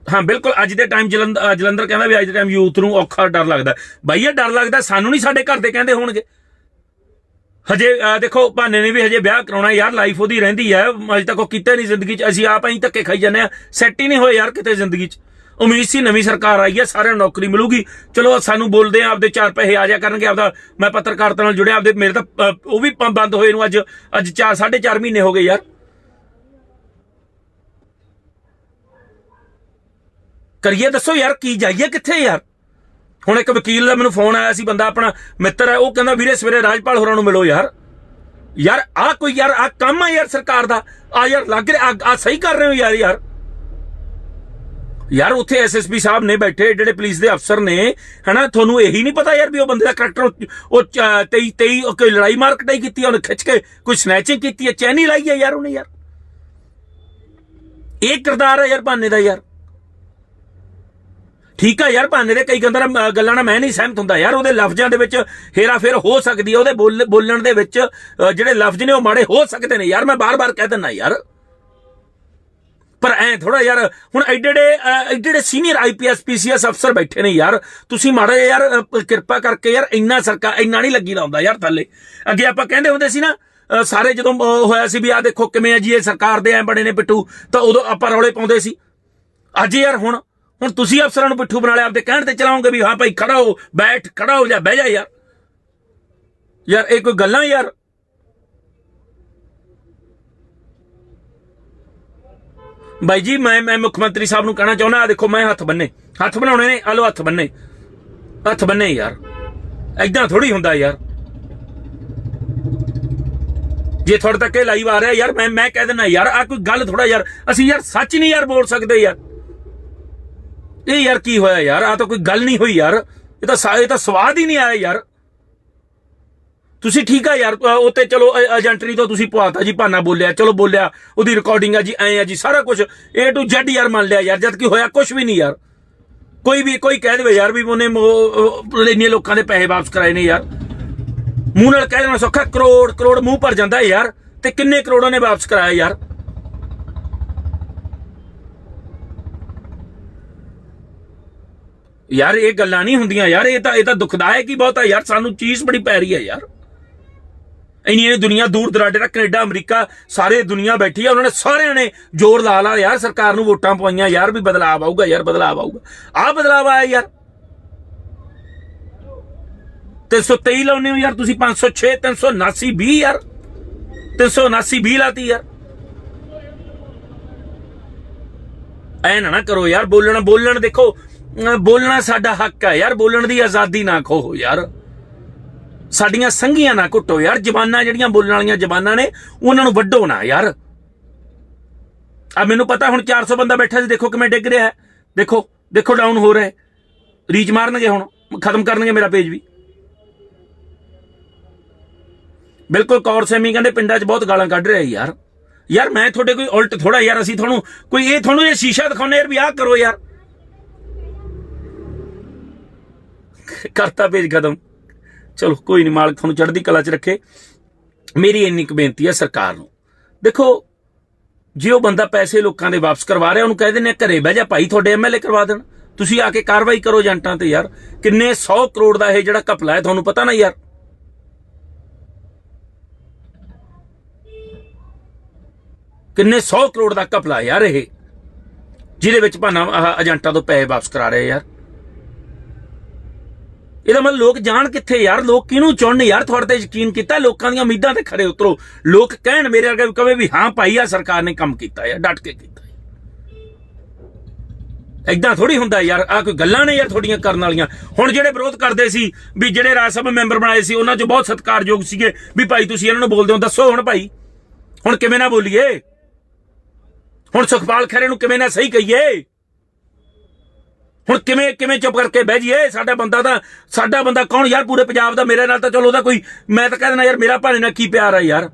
ਹਾਂ, ਬਿਲਕੁਲ, ਅੱਜ ਦੇ ਟਾਈਮ ਜਲੰਧਰ ਜਲੰਧਰ ਕਹਿੰਦਾ ਵੀ ਅੱਜ ਦੇ ਟਾਈਮ ਯੂਥ ਨੂੰ ਔਖਾ ਡਰ ਲੱਗਦਾ। ਬਾਈ ਇਹ ਡਰ ਲੱਗਦਾ, ਸਾਨੂੰ ਨਹੀਂ ਸਾਡੇ ਘਰ ਦੇ ਕਹਿੰਦੇ ਹੋਣਗੇ। ਹਜੇ ਦੇਖੋ, ਭਾਨੇ ਨੇ ਵੀ ਹਜੇ ਵਿਆਹ ਕਰਾਉਣਾ ਯਾਰ ਲਾਈਫ ਉਹਦੀ ਰਹਿੰਦੀ ਹੈ। ਅਜੇ ਤੱਕ ਉਹ ਕੀਤਾ ਨਹੀਂ ਜ਼ਿੰਦਗੀ 'ਚ। ਅਸੀਂ ਆਪ ਐਂ ਧੱਕੇ ਖਾਈ ਜਾਂਦੇ ਆ ਸੈੱਟ ਹੀ ਨਹੀਂ ਹੋਏ ਯਾਰ ਕਿਤੇ ਜ਼ਿੰਦਗੀ 'ਚ। ਉਮੀਦ ਸੀ ਨਵੀਂ ਸਰਕਾਰ ਆਈ ਹੈ, ਸਾਰਿਆਂ ਨੂੰ ਨੌਕਰੀ ਮਿਲੂਗੀ। ਚਲੋ, ਸਾਨੂੰ ਬੋਲਦੇ ਆ ਆਪਦੇ ਚਾਰ ਪੈਸੇ ਆ ਜਾ ਕਰਨਗੇ, ਆਪਦਾ ਮੈਂ ਪੱਤਰਕਾਰਤਾ ਨਾਲ ਜੁੜਿਆ, ਆਪਦੇ, ਮੇਰੇ ਤਾਂ ਉਹ ਵੀ ਬੰਦ ਹੋਏ ਨੂੰ ਅੱਜ। ਅੱਜ 4 4.5 ਮਹੀਨੇ ਹੋ ਗਏ ਯਾਰ। ਕਰੀਏ ਦੱਸੋ ਯਾਰ, ਕੀ ਜਾਈਏ, ਕਿੱਥੇ ਯਾਰ? ਹੁਣ ਇੱਕ ਵਕੀਲ ਦਾ ਮੈਨੂੰ ਫੋਨ ਆਇਆ ਸੀ ਬੰਦਾ ਆਪਣਾ ਮਿੱਤਰ ਹੈ ਉਹ ਕਹਿੰਦਾ ਵੀਰੇ ਸਵੇਰੇ ਰਾਜਪਾਲ ਹੋਰਾਂ ਨੂੰ ਮਿਲੋ ਯਾਰ। ਯਾਰ ਆ ਕੋਈ ਯਾਰ ਆ ਕੰਮ ਆ ਯਾਰ ਸਰਕਾਰ ਦਾ। ਆ ਯਾਰ ਲੱਗ ਰਿਹਾ ਆ ਸਹੀ ਕਰ ਰਹੇ ਹੋ ਯਾਰ ਯਾਰ। ਯਾਰ ਉੱਥੇ ਐਸਐਸਪੀ ਸਾਹਿਬ ਨੇ ਬੈਠੇ ਜਿਹੜੇ ਪੁਲਿਸ ਦੇ ਅਫਸਰ ਨੇ ਹਨਾ ਤੁਹਾਨੂੰ ਇਹੀ ਨਹੀਂ ਪਤਾ ਯਾਰ ਵੀ ਉਹ ਬੰਦੇ ਦਾ ਕਰੈਕਟਰ ਉਹ 23 23 ਕੋਈ ਲੜਾਈ ਮਾਰ ਕਟਾਈ ਕੀਤੀ ਆ, ਉਹਨੇ ਖਿੱਚ ਕੇ ਕੋਈ ਸਨੈਚਿੰਗ ਕੀਤੀ ਹੈ ਚੈਨੀ ਲਾਈ ਹੈ ਯਾਰ ਉਹਨੇ ਯਾਰ। ਇਹ ਕਿਰਦਾਰ ਹੈ ਯਾਰ ਬਾਨੇ ਦਾ ਯਾਰ। ਠੀਕ ਆ ਯਾਰ ਭਾਨੇ ਦੇ ਕਈ ਗੰਦਰ ਗੱਲਾਂ ਨਾਲ ਮੈਂ ਨਹੀਂ ਸਹਿਮਤ ਹੁੰਦਾ ਯਾਰ ਉਹਦੇ ਲਫ਼ਜ਼ਾਂ ਦੇ ਵਿੱਚ ਹੇਰਾ ਫੇਰ ਹੋ ਸਕਦੀ ਹੈ ਉਹਦੇ ਬੋਲ- ਬੋਲਣ ਦੇ ਵਿੱਚ ਜਿਹੜੇ ਲਫ਼ਜ਼ ਨੇ ਉਹ ਮਾੜੇ ਹੋ ਸਕਦੇ ਨੇ ਯਾਰ ਮੈਂ ਬਾਰ-ਬਾਰ ਕਹਿ ਦਿੰਦਾ ਯਾਰ। ਪਰ ਐ ਥੋੜਾ ਯਾਰ ਹੁਣ ਐਡੇ ਐਡੇ ਅ, ਐਡੇ ਐਡੇ ਸੀਨੀਅਰ ਆਈਪੀਐਸ ਪੀਸੀਐਸ ਅਫਸਰ ਬੈਠੇ ਨੇ ਯਾਰ ਤੁਸੀਂ ਮਾੜਾ ਯਾਰ ਕਿਰਪਾ ਕਰਕੇ ਯਾਰ ਇੰਨਾ ਸਰਕਾਰ ਇੰਨਾ ਨਹੀਂ ਲੱਗੀ ਹੁੰਦਾ ਯਾਰ ਥੱਲੇ। ਅੱਗੇ ਆਪਾਂ ਕਹਿੰਦੇ ਹੁੰਦੇ ਸੀ ਨਾ ਸਾਰੇ ਜਦੋਂ ਹੋਇਆ ਸੀ ਵੀ ਆ ਦੇਖੋ ਕਿਵੇਂ ਆ ਜੀ ਇਹ ਸਰਕਾਰ ਦੇ ਐ ਬਣੇ ਨੇ ਪਿੱਟੂ ਤਾਂ ਉਦੋਂ ਆਪਾਂ ਰੌਲੇ ਪਾਉਂਦੇ ਸੀ। ਅੱਜ ਯਾਰ ਹੁਣ ਹੁਣ ਤੁਸੀਂ ਅਫਸਰਾਂ ਨੂੰ ਪਿੱਠੂ ਬਣਾ ਲਿਆ, ਆਪਦੇ ਕਹਿਣ ਤੇ ਚਲਾਉਂਗੇ ਵੀ ਹਾਂ ਭਾਈ ਖੜਾ ਹੋ, ਬੈਠ, ਖੜਾ ਹੋ ਜਾ ਬਹਿ ਜਾ ਯਾਰ। ਯਾਰ, ਇਹ ਕੋਈ ਗੱਲਾਂ ਯਾਰ? ਬਾਈ ਜੀ, ਮੈਂ ਮੈਂ ਮੁੱਖ ਮੰਤਰੀ ਸਾਹਿਬ ਨੂੰ ਕਹਿਣਾ ਚਾਹੁੰਦਾ ਆ ਦੇਖੋ, ਮੈਂ ਹੱਥ ਬੰਨੇ। ਹੱਥ ਬਣਾਉਣੇ ਨੇ ਆ ਲੋ ਹੱਥ ਬੰਨੇ। ਹੱਥ ਬੰਨੇ ਯਾਰ। ਐਦਾਂ ਥੋੜੀ ਹੁੰਦਾ ਯਾਰ। ਜੇ ਤੁਹਾਡੇ ਤੱਕ ਇਹ ਲਾਈਵ ਆ ਰਿਹਾ ਯਾਰ, ਮੈਂ ਮੈਂ ਕਹਿ ਦਿੰਦਾ, ਯਾਰ ਆ ਕੋਈ ਗੱਲ ਥੋੜਾ ਯਾਰ। ਅਸੀਂ ਯਾਰ ਸੱਚ ਨਹੀਂ ਯਾਰ ਬੋਲ ਸਕਦੇ ਯਾਰ। ਇਹ ਯਾਰ ਕੀ ਹੋਇਆ ਯਾਰ? ਆ ਤਾਂ ਕੋਈ ਗੱਲ ਨਹੀਂ ਹੋਈ ਯਾਰ। ਇਹ ਤਾਂ ਸਾ- ਇਹ ਤਾਂ ਸਵਾਦ ਹੀ ਨਹੀਂ ਆਇਆ ਯਾਰ। ਤੁਸੀਂ ਠੀਕ ਆ ਯਾਰ? ਅ, ਉੱਤੇ ਚਲੋ ਏਜੰਟਰੀ ਤੋਂ ਤੁਸੀਂ ਪਵਾਤਾ ਜੀ ਭਾਨਾ ਬੋਲਿਆ। ਚਲੋ ਬੋਲਿਆ ਉਹਦੀ ਰਿਕਾਰਡਿੰਗ ਆ ਜੀ ਐ ਆ ਜੀ ਸਾਰਾ ਕੁਝ A to Z ਯਾਰ ਮੰਨ ਲਿਆ ਯਾਰ ਜਦ ਕਿ ਹੋਇਆ ਕੁਝ ਵੀ ਨਹੀਂ ਯਾਰ। ਕੋਈ ਵੀ ਕੋਈ ਕਹਿ ਦੇਵੇ ਯਾਰ ਵੀ ਉਹਨੇ ਇੰਨੇ ਲੋਕਾਂ ਦੇ ਪੈਸੇ ਵਾਪਸ ਕਰਾਏ ਨੇ ਯਾਰ। ਮੂੰਹ ਨਾਲ ਕਹਿ ਦੇਣਾ ਸੌਖਾ ਕਰੋੜ ਕਰੋੜ ਮੂੰਹ ਭਰ ਜਾਂਦਾ ਯਾਰ। ਤੇ ਕਿੰਨੇ ਕਰੋੜਾਂ ਨੇ ਵਾਪਸ ਕਰਾਇਆ ਯਾਰ? ਯਾਰ, ਇਹ ਗੱਲਾਂ ਨਹੀਂ ਹੁੰਦੀਆਂ ਯਾਰ, ਇਹ ਤਾਂ ਇਹ ਤਾਂ ਦੁਖਦਾਇਕ ਹੀ ਬਹੁਤ ਆ ਯਾਰ, ਸਾਨੂੰ ਚੀਜ਼ ਬੜੀ ਪੈ ਰਹੀ ਹੈ ਯਾਰ। ਇੰਨੀ ਇੰਨੀ ਦੁਨੀਆ ਦੂਰ ਦਰਾਡੇ ਤੱਕ, ਕੈਨੇਡਾ, ਅਮਰੀਕਾ, ਸਾਰੇ ਦੁਨੀਆ ਬੈਠੀ ਆ, ਉਹਨਾਂ ਨੇ ਸਾਰਿਆਂ ਨੇ ਜ਼ੋਰ ਲਾ ਲਾ ਯਾਰ, ਸਰਕਾਰ ਨੂੰ ਵੋਟਾਂ ਪਵਾਈਆਂ, ਯਾਰ ਵੀ ਬਦਲਾਅ ਆਊਗਾ, ਯਾਰ ਬਦਲਾਅ ਆਊਗਾ। ਆ ਬਦਲਾਅ ਆਇਆ ਯਾਰ। 323 ਲਾਉਨੇ ਹੋ ਯਾਰ ਤੁਸੀਂ 506 379 20 ਯਾਰ। 379 20 ਲਾਤੀ ਯਾਰ। ਐ ਨਾ ਕਰੋ ਯਾਰ, ਬੋਲਣਾ, ਬੋਲਣ ਦੇਖੋ ਬੋਲਣਾ ਸਾਡਾ ਹੱਕ ਹੈ ਯਾਰ, ਬੋਲਣ ਦੀ ਆਜ਼ਾਦੀ ਨਾ ਖੋਹੋ ਯਾਰ। ਸਾਡੀਆਂ ਸੰਗੀਆਂ ਨਾ ਘੁੱਟੋ ਯਾਰ ਜ਼ਬਾਨਾਂ ਜਿਹੜੀਆਂ ਬੋਲਣ ਵਾਲੀਆਂ ਜ਼ਬਾਨਾਂ ਨੇ, ਉਹਨਾਂ ਨੂੰ ਵੱਢੋ ਨਾ ਯਾਰ। ਆ ਮੈਨੂੰ ਪਤਾ ਹੁਣ 400 ਬੰਦਾ ਬੈਠਾ ਸੀ, ਦੇਖੋ ਕਿਵੇਂ ਡਿੱਗ ਰਿਹਾ ਹੈ। ਦੇਖੋ ਦੇਖੋ ਡਾਊਨ ਹੋ ਰਿਹਾ ਹੈ। ਰੀਚ ਮਾਰਨਗੇ ਹੁਣ, ਖਤਮ ਕਰਨਗੇ ਮੇਰਾ ਪੇਜ ਵੀ। ਬਿਲਕੁਲ ਕੌਰ ਸੈਮੀ ਕਹਿੰਦੇ ਪਿੰਡਾਂ 'ਚ ਬਹੁਤ ਗਾਲਾਂ ਕੱਢ ਰਿਹਾ ਯਾਰ। ਯਾਰ ਮੈਂ ਤੁਹਾਡੇ ਕੋਈ ਉਲਟ ਥੋੜਾ ਯਾਰ, ਅਸੀਂ ਤੁਹਾਨੂੰ ਕੋਈ ਇਹ ਤੁਹਾਨੂੰ ਇਹ ਸ਼ੀਸ਼ਾ ਦਿਖਾਉਨੇ ਯਾਰ ਵੀ ਆਹ ਕਰੋ ਯਾਰ। ਕਰਤਾ ਭੇਜ ਖਤਮ ਚਲੋ, ਕੋਈ ਨਹੀਂ ਮਾਲਕ ਤੁਹਾਨੂੰ ਚੜ੍ਹਦੀ ਕਲਾ 'ਚ ਰੱਖੇ। ਮੇਰੀ ਇੰਨੀ ਕੁ ਬੇਨਤੀ ਹੈ ਸਰਕਾਰ ਨੂੰ। ਦੇਖੋ, ਜੇ ਉਹ ਬੰਦਾ ਪੈਸੇ ਲੋਕਾਂ ਦੇ ਵਾਪਸ ਕਰਵਾ ਰਿਹਾ, ਉਹਨੂੰ ਕਹਿ ਦਿੰਦੇ ਆ ਘਰੇ ਬਹਿ ਜਾ, ਭਾਈ ਤੁਹਾਡੇ ਐਮਐਲਏ ਕਰਵਾ ਦੇਣ। ਤੁਸੀਂ ਆ ਕੇ ਕਾਰਵਾਈ ਕਰੋ ਏਜੰਟਾਂ ਤੇ ਯਾਰ। ਕਿੰਨੇ 100 ਕਰੋੜ ਦਾ ਇਹ ਜਿਹੜਾ ਘਪਲਾ ਹੈ, ਤੁਹਾਨੂੰ ਪਤਾ ਨਾ ਯਾਰ। ਕਿੰਨੇ 100 ਕਰੋੜ ਦਾ ਘਪਲਾ ਯਾਰ ਇਹ। ਜਿਹਦੇ ਵਿੱਚ ਭਾਨਾ ਆਹ ਏਜੰਟਾਂ ਤੋਂ ਪੈਸੇ ਵਾਪਸ ਕਰਾ ਰਹੇ ਯਾਰ। ਇਹਦਾ ਮਤਲਬ ਲੋਕ ਜਾਣ ਕਿੱਥੇ ਯਾਰ? ਲੋਕ ਕਿਹਨੂੰ ਚੁਣਨ? ਯਾਰ, ਤੁਹਾਡੇ ਤੇ ਯਕੀਨ ਕੀਤਾ? ਲੋਕਾਂ ਦੀਆਂ ਉਮੀਦਾਂ ਤੇ ਖਰੇ ਉਤਰੋ। ਲੋਕ ਕਹਿਣ ਮੇਰੇ ਵਰਗੇ ਵੀ ਕਵੇ ਵੀ, ਹਾਂ ਭਾਈ ਆ ਸਰਕਾਰ ਨੇ ਕੰਮ ਕੀਤਾ ਯਾਰ, ਡਟ ਕੇ ਕੀਤਾ ਐਦਾਂ ਥੋੜੀ ਹੁੰਦਾ ਯਾਰ ਆ ਕੋਈ ਗੱਲਾਂ ਨੇ ਯਾਰ ਤੁਹਾਡੀਆਂ ਕਰਨ ਵਾਲੀਆਂ। ਹੁਣ ਜਿਹੜੇ ਵਿਰੋਧ ਕਰਦੇ ਸੀ ਵੀ ਜਿਹੜੇ ਰਾਜ ਸਭਾ ਮੈਂਬਰ ਬਣਾਏ ਸੀ, ਉਹਨਾਂ 'ਚ ਬਹੁਤ ਸਤਿਕਾਰਯੋਗ ਸੀਗੇ ਵੀ ਭਾਈ, ਤੁਸੀਂ ਇਹਨਾਂ ਨੂੰ ਬੋਲਦੇ ਹੋ। ਦੱਸੋ ਹੁਣ ਭਾਈ, ਹੁਣ ਕਿਵੇਂ ਨਾ ਬੋਲੀਏ? ਹੁਣ ਸੁਖਪਾਲ ਖਹਿਰੇ ਨੂੰ ਕਿਵੇਂ ਨਾ ਸਹੀ ਕਹੀਏ? ਹੁਣ ਕਿਵੇਂ ਕਿਵੇਂ ਚੁੱਪ ਕਰਕੇ ਬਹਿ ਜਾਈਏ? ਸਾਡਾ ਬੰਦਾ ਤਾਂ, ਸਾਡਾ ਬੰਦਾ ਕੌਣ? ਯਾਰ ਪੂਰੇ ਪੰਜਾਬ ਦਾ ਮੇਰੇ ਨਾਲ ਤਾਂ ਚਲੋ ਉਹਦਾ ਕੋਈ, ਮੈਂ ਤਾਂ ਕਹਿੰਦਾ ਯਾਰ ਮੇਰਾ ਭਾਣੇ ਨਾਲ ਕੀ ਪਿਆਰ ਆ ਯਾਰ?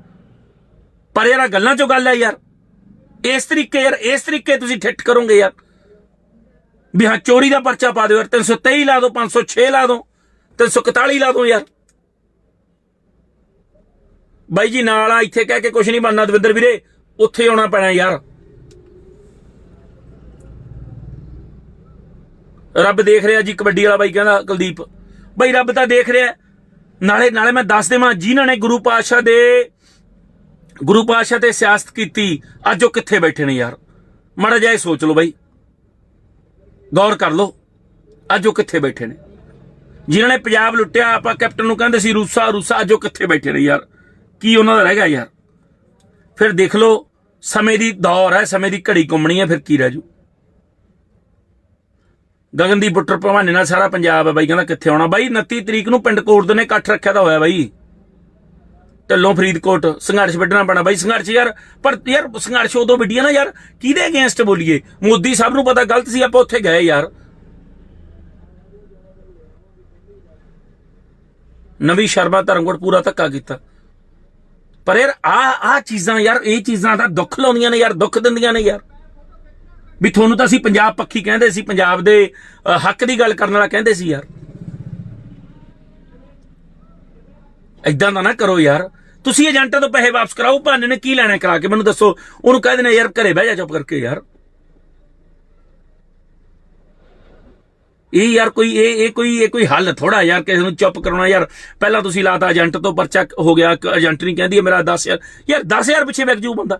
ਪਰ ਯਾਰ ਗੱਲਾਂ ਚੋਂ ਗੱਲ ਹੈ ਯਾਰ। ਇਸ ਤਰੀਕੇ ਯਾਰ, ਇਸ ਤਰੀਕੇ ਤੁਸੀਂ ਠਿੱਠ ਕਰੋਗੇ ਯਾਰ। ਵੀ ਹਾਂ, ਚੋਰੀ ਦਾ ਪਰਚਾ ਪਾ ਦਿਓ ਯਾਰ 323 ਲਾ ਦਿਓ 506 ਲਾ ਦਿਓ 341 ਲਾ ਦਿਓ ਯਾਰ। ਬਾਈ ਜੀ, ਨਾਲ ਆ, ਇੱਥੇ ਕਹਿ ਕੇ ਕੁਝ ਨਹੀਂ ਬਣਨਾ ਦਵਿੰਦਰ ਵੀਰੇ। ਉੱਥੇ ਆਉਣਾ ਪੈਣਾ ਯਾਰ। ਰੱਬ ਦੇਖ ਰਿਹਾ ਜੀ, ਕਬੱਡੀ ਵਾਲਾ ਬਾਈ ਕਹਿੰਦਾ, ਕੁਲਦੀਪ। ਬਾਈ ਰੱਬ ਤਾਂ ਦੇਖ ਰਿਹਾ। ਨਾਲੇ ਨਾਲੇ ਮੈਂ ਦੱਸ ਦੇਵਾਂ, ਜਿਨ੍ਹਾਂ ਨੇ ਗੁਰੂ ਪਾਤਸ਼ਾਹ ਦੇ, ਗੁਰੂ ਪਾਤਸ਼ਾਹ ਤੇ ਸਿਆਸਤ ਕੀਤੀ, ਅੱਜ ਉਹ ਕਿੱਥੇ ਬੈਠੇ ਨੇ ਯਾਰ? ਮਾੜਾ ਜਿਹਾ ਸੋਚ ਲਓ ਬਾਈ। ਗੌਰ ਕਰ ਲਓ, ਅੱਜ ਉਹ ਕਿੱਥੇ ਬੈਠੇ ਨੇ? ਜਿਨ੍ਹਾਂ ਨੇ ਪੰਜਾਬ ਲੁੱਟਿਆ, ਆਪਾਂ ਕੈਪਟਨ ਨੂੰ ਕਹਿੰਦੇ ਸੀ, ਰੂਸਾ ਰੂਸਾ, ਅੱਜ ਉਹ ਕਿੱਥੇ ਬੈਠੇ ਨੇ ਯਾਰ? ਕੀ ਉਹਨਾਂ ਦਾ ਰਹਿ ਗਿਆ ਯਾਰ? ਫਿਰ ਦੇਖ ਲਓ, ਸਮੇਂ ਦੀ ਦੌਰ ਹੈ, ਸਮੇਂ ਦੀ ਘੜੀ ਘੁੰਮਣੀ ਹੈ, ਫਿਰ ਕੀ ਰਹਿ ਜੂ? ਗਗਨਦੀਪ ਬੁੱਟਰ ਭਵਾਨੇ ਨਾਲ ਸਾਰਾ ਪੰਜਾਬ ਹੈ ਬਾਈ, ਕਹਿੰਦਾ ਕਿੱਥੇ ਆਉਣਾ? ਬਾਈ 29 ਤਰੀਕ ਨੂੰ ਪਿੰਡ ਕੋਟ ਨੇ, ਇਕੱਠ ਰੱਖਿਆ ਤਾਂ ਹੋਇਆ ਬਾਈ। ਢੱਲੋਂ ਫਰੀਦਕੋਟ, ਸੰਘਰਸ਼ ਵੱਢਣਾ ਪੈਣਾ ਬਾਈ। ਸੰਘਰਸ਼ ਯਾਰ, ਪਰ ਯਾਰ ਸੰਘਰਸ਼ ਉਦੋਂ ਵੱਡੀਆਂ ਨਾ ਯਾਰ, ਕਿਹਦੇ ਅਗੇਂਸਟ ਬੋਲੀਏ? ਮੋਦੀ ਸਾਹਿਬ ਨੂੰ ਪਤਾ ਗਲਤ ਸੀ, ਆਪਾਂ ਉੱਥੇ ਗਏ ਯਾਰ। ਨਵੀਂ ਸ਼ਰਮਾ ਧਰਮਗੜ ਪੂਰਾ ਧੱਕਾ ਕੀਤਾ। ਪਰ ਯਾਰ ਆ ਆ ਚੀਜ਼ਾਂ ਯਾਰ, ਇਹ ਚੀਜ਼ਾਂ ਦਾ ਦੁੱਖ ਲਾਉਂਦੀਆਂ ਨੇ ਯਾਰ, ਦੁੱਖ ਦਿੰਦੀਆਂ ਨੇ ਯਾਰ। ਵੀ ਤੁਹਾਨੂੰ ਤਾਂ ਅਸੀਂ ਪੰਜਾਬ ਪੱਖੀ ਕਹਿੰਦੇ ਸੀ, ਪੰਜਾਬ ਦੇ ਹੱਕ ਦੀ ਗੱਲ ਕਰਨ ਵਾਲਾ ਕਹਿੰਦੇ ਸੀ ਯਾਰ। ਇਦਾਂ ਦਾ ਨਾ ਕਰੋ ਯਾਰ। ਤੁਸੀਂ ਏਜੰਟਾਂ ਤੋਂ ਪੈਸੇ ਵਾਪਸ ਕਰਾਓ, ਭਾਨੇ ਨੇ ਕੀ ਲੈਣਾ ਕਰਾ ਕੇ? ਮੈਨੂੰ ਦੱਸੋ, ਉਹਨੂੰ ਕਹਿ ਦੇਣਾ ਯਾਰ ਘਰੇ ਬਹਿ ਜਾ ਚੁੱਪ ਕਰਕੇ ਯਾਰ। ਇਹ ਯਾਰ ਕੋਈ, ਇਹ ਇਹ ਕੋਈ ਇਹ ਕੋਈ ਹੱਲ ਥੋੜਾ ਯਾਰ, ਕਿਸੇ ਨੂੰ ਚੁੱਪ ਕਰਾਉਣਾ ਯਾਰ। ਪਹਿਲਾਂ ਤੁਸੀਂ ਲਾਤਾ ਏਜੰਟ ਤੋਂ ਪਰਚਾ, ਹੋ ਗਿਆ ਏਜੰਟ ਨਹੀਂ ਕਹਿੰਦੀ ਹੈ ਮੇਰਾ 10000 ਯਾਰ 10000 ਪਿੱਛੇ ਵਿਕ ਜੂ ਬੰਦਾ।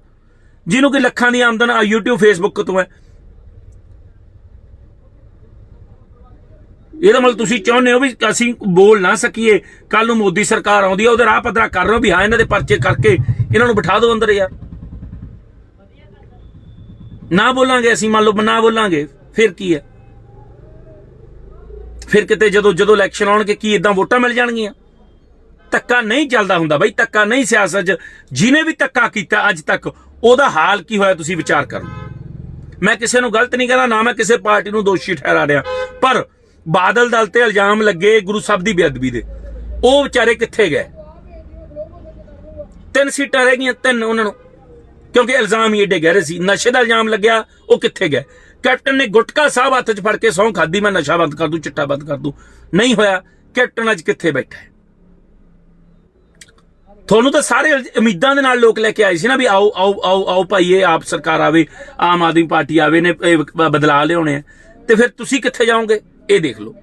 ਜਿਹਨੂੰ ਕਿ ਲੱਖਾਂ ਦੀ ਆਮਦਨ ਆ, YouTube, Facebook ਤੋਂ ਹੈ। ਇਹਦਾ ਮਤਲਬ ਤੁਸੀਂ ਚਾਹੁੰਦੇ ਹੋ ਵੀ ਅਸੀਂ ਬੋਲ ਨਾ ਸਕੀਏ ਕੱਲ ਨੂੰ ਮੋਦੀ ਸਰਕਾਰ ਆਉਂਦੀ ਆ, ਉਹਦੇ ਰਾਹ ਪੱਧਰਾ ਕਰ ਰਹੇ ਹੋ ਵੀ ਹਾਂ, ਇਹਨਾਂ ਦੇ ਪਰਚੇ ਕਰਕੇ ਇਹਨਾਂ ਨੂੰ ਬਿਠਾ ਦਿਓ ਅੰਦਰ ਯਾਰ। ਨਾ ਬੋਲਾਂਗੇ ਅਸੀਂ, ਮੰਨ ਲਓ ਨਾ ਬੋਲਾਂਗੇ, ਫਿਰ ਕੀ ਹੈ? ਫਿਰ ਕਿਤੇ ਜਦੋਂ ਜਦੋਂ ਇਲੈਕਸ਼ਨ ਆਉਣਗੇ, ਕੀ ਇਦਾਂ ਵੋਟਾਂ ਮਿਲ ਜਾਣਗੀਆਂ? ਧੱਕਾ ਨਹੀਂ ਚੱਲਦਾ ਹੁੰਦਾ ਬਈ, ਧੱਕਾ ਨਹੀਂ ਸਿਆਸਤ 'ਚ। ਜਿਹਨੇ ਵੀ ਧੱਕਾ ਕੀਤਾ ਅੱਜ ਤੱਕ, ਉਹਦਾ ਹਾਲ ਕੀ ਹੋਇਆ ਤੁਸੀਂ ਵਿਚਾਰ ਕਰੋ। ਮੈਂ ਕਿਸੇ ਨੂੰ ਗਲਤ ਨਹੀਂ ਕਹਿੰਦਾ ਨਾ ਮੈਂ ਕਿਸੇ ਪਾਰਟੀ ਨੂੰ ਦੋਸ਼ੀ ਠਹਿਰਾ ਰਿਹਾ। ਪਰ ਬਾਦਲ ਦਲ ਤੇ ਇਲਜ਼ਾਮ ਲੱਗੇ ਗੁਰੂ ਸਾਹਿਬ ਦੀ ਬੇਅਦਬੀ ਦੇ। ਉਹ ਵਿਚਾਰੇ ਕਿੱਥੇ ਗਏ? ਤਿੰਨ ਸੀਟਾਂ ਰਹਿ ਗਈਆਂ, ਤਿੰਨ ਉਹਨਾਂ ਨੂੰ। ਕਿਉਂਕਿ ਇਲਜ਼ਾਮ ਹੀ ਏਡੇ ਗਹਿਰੇ ਸੀ। ਨਸ਼ੇ ਦਾ ਇਲਜ਼ਾਮ ਲੱਗਿਆ, ਉਹ ਕਿੱਥੇ ਗਏ? ਕੈਪਟਨ ਨੇ ਗੁਟਕਾ ਸਾਹਿਬ ਹੱਥ 'ਚ ਫੜ ਕੇ ਸਹੁੰ ਖਾਦੀ ਮੈਂ ਨਸ਼ਾ ਬੰਦ ਕਰ ਦੂੰ, ਚਿੱਟਾ ਬੰਦ ਕਰ ਦੂੰ। ਨਹੀਂ ਹੋਇਆ। ਕੈਪਟਨ ਅੱਜ ਕਿੱਥੇ ਬੈਠਾ ਹੈ? ਤੁਹਾਨੂੰ ਤਾਂ ਸਾਰੇ ਉਮੀਦਾਂ ਦੇ ਨਾਲ ਲੋਕ ਲੈ ਕੇ ਆਏ ਸੀ ਨਾ ਵੀ ਆਓ ਆਓ ਆਓ ਆਓ ਭਾਈ, ਇਹ ਆਪ ਸਰਕਾਰ ਆਵੇ, ਆਮ ਆਦਮੀ ਪਾਰਟੀ ਆਵੇ ਨੇ ਇਹ ਬਦਲਾਅ ਲਿਆਉਣੇ ਆ। ਤੇ ਫਿਰ ਤੁਸੀਂ ਕਿੱਥੇ ਜਾਓਗੇ? ਇਹ ਦੇਖ ਲਓ।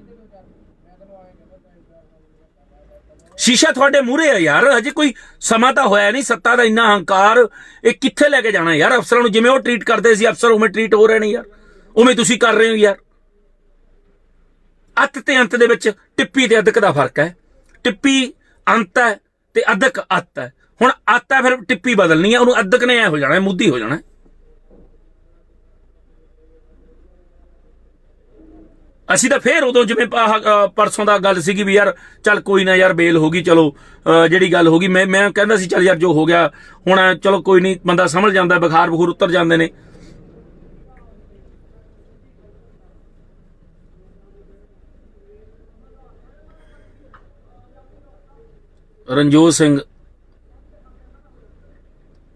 ਸ਼ੀਸ਼ਾ ਤੁਹਾਡੇ ਮੂਹਰੇ ਆ ਯਾਰ, ਹਜੇ ਕੋਈ ਸਮਾਂ ਤਾਂ ਹੋਇਆ ਨਹੀਂ, ਸੱਤਾ ਦਾ ਇੰਨਾ ਹੰਕਾਰ, ਇਹ ਕਿੱਥੇ ਲੈ ਕੇ ਜਾਣਾ ਯਾਰ? ਅਫਸਰਾਂ ਨੂੰ ਜਿਵੇਂ ਉਹ ਟ੍ਰੀਟ ਕਰਦੇ ਸੀ, ਅਫਸਰ ਉਵੇਂ ਟ੍ਰੀਟ ਹੋ ਰਹੇ ਨੇ ਯਾਰ। ਉਵੇਂ ਤੁਸੀਂ ਕਰ ਰਹੇ ਹੋ ਯਾਰ। ਅੱਤ ਤੇ ਅੰਤ ਦੇ ਵਿੱਚ ਟਿੱਪੀ ਤੇ ਅਦਕ ਦਾ ਫ਼ਰਕ ਹੈ। ਟਿੱਪੀ ਅੰਤ ਹੈ ਤੇ ਅਦਕ ਅੱਤ ਹੈ। ਹੁਣ ਅੱਤ ਹੈ ਫਿਰ ਟਿੱਪੀ ਬਦਲਣੀ ਹੈ, ਉਹਨੂੰ ਅਦਕ ਨੇ ਐ ਹੋ ਜਾਣਾ, ਮੁੱਦੀ ਹੋ ਜਾਣਾ ਅਸੀਂ ਤਾਂ ਫੇਰ ਉਦੋਂ ਜਿਵੇਂ ਪਰਸੋਂ ਦਾ ਗੱਲ ਸੀਗੀ ਵੀ ਯਾਰ ਚੱਲ ਕੋਈ ਨਾ ਯਾਰ ਬੇਲ ਹੋ ਗਈ ਚਲੋ ਅਹ, ਜਿਹੜੀ ਗੱਲ ਹੋ ਗਈ ਮੈਂ ਮੈਂ ਕਹਿੰਦਾ ਸੀ ਚੱਲ ਯਾਰ ਜੋ ਹੋ ਗਿਆ ਹੁਣ ਚਲੋ ਕੋਈ ਨਹੀਂ ਬੰਦਾ ਸਮਝ ਜਾਂਦਾ ਬੁਖਾਰ ਬਖੂਰ ਉਤਰ ਜਾਂਦੇ ਨੇ। ਰਣਜੋਤ ਸਿੰਘ।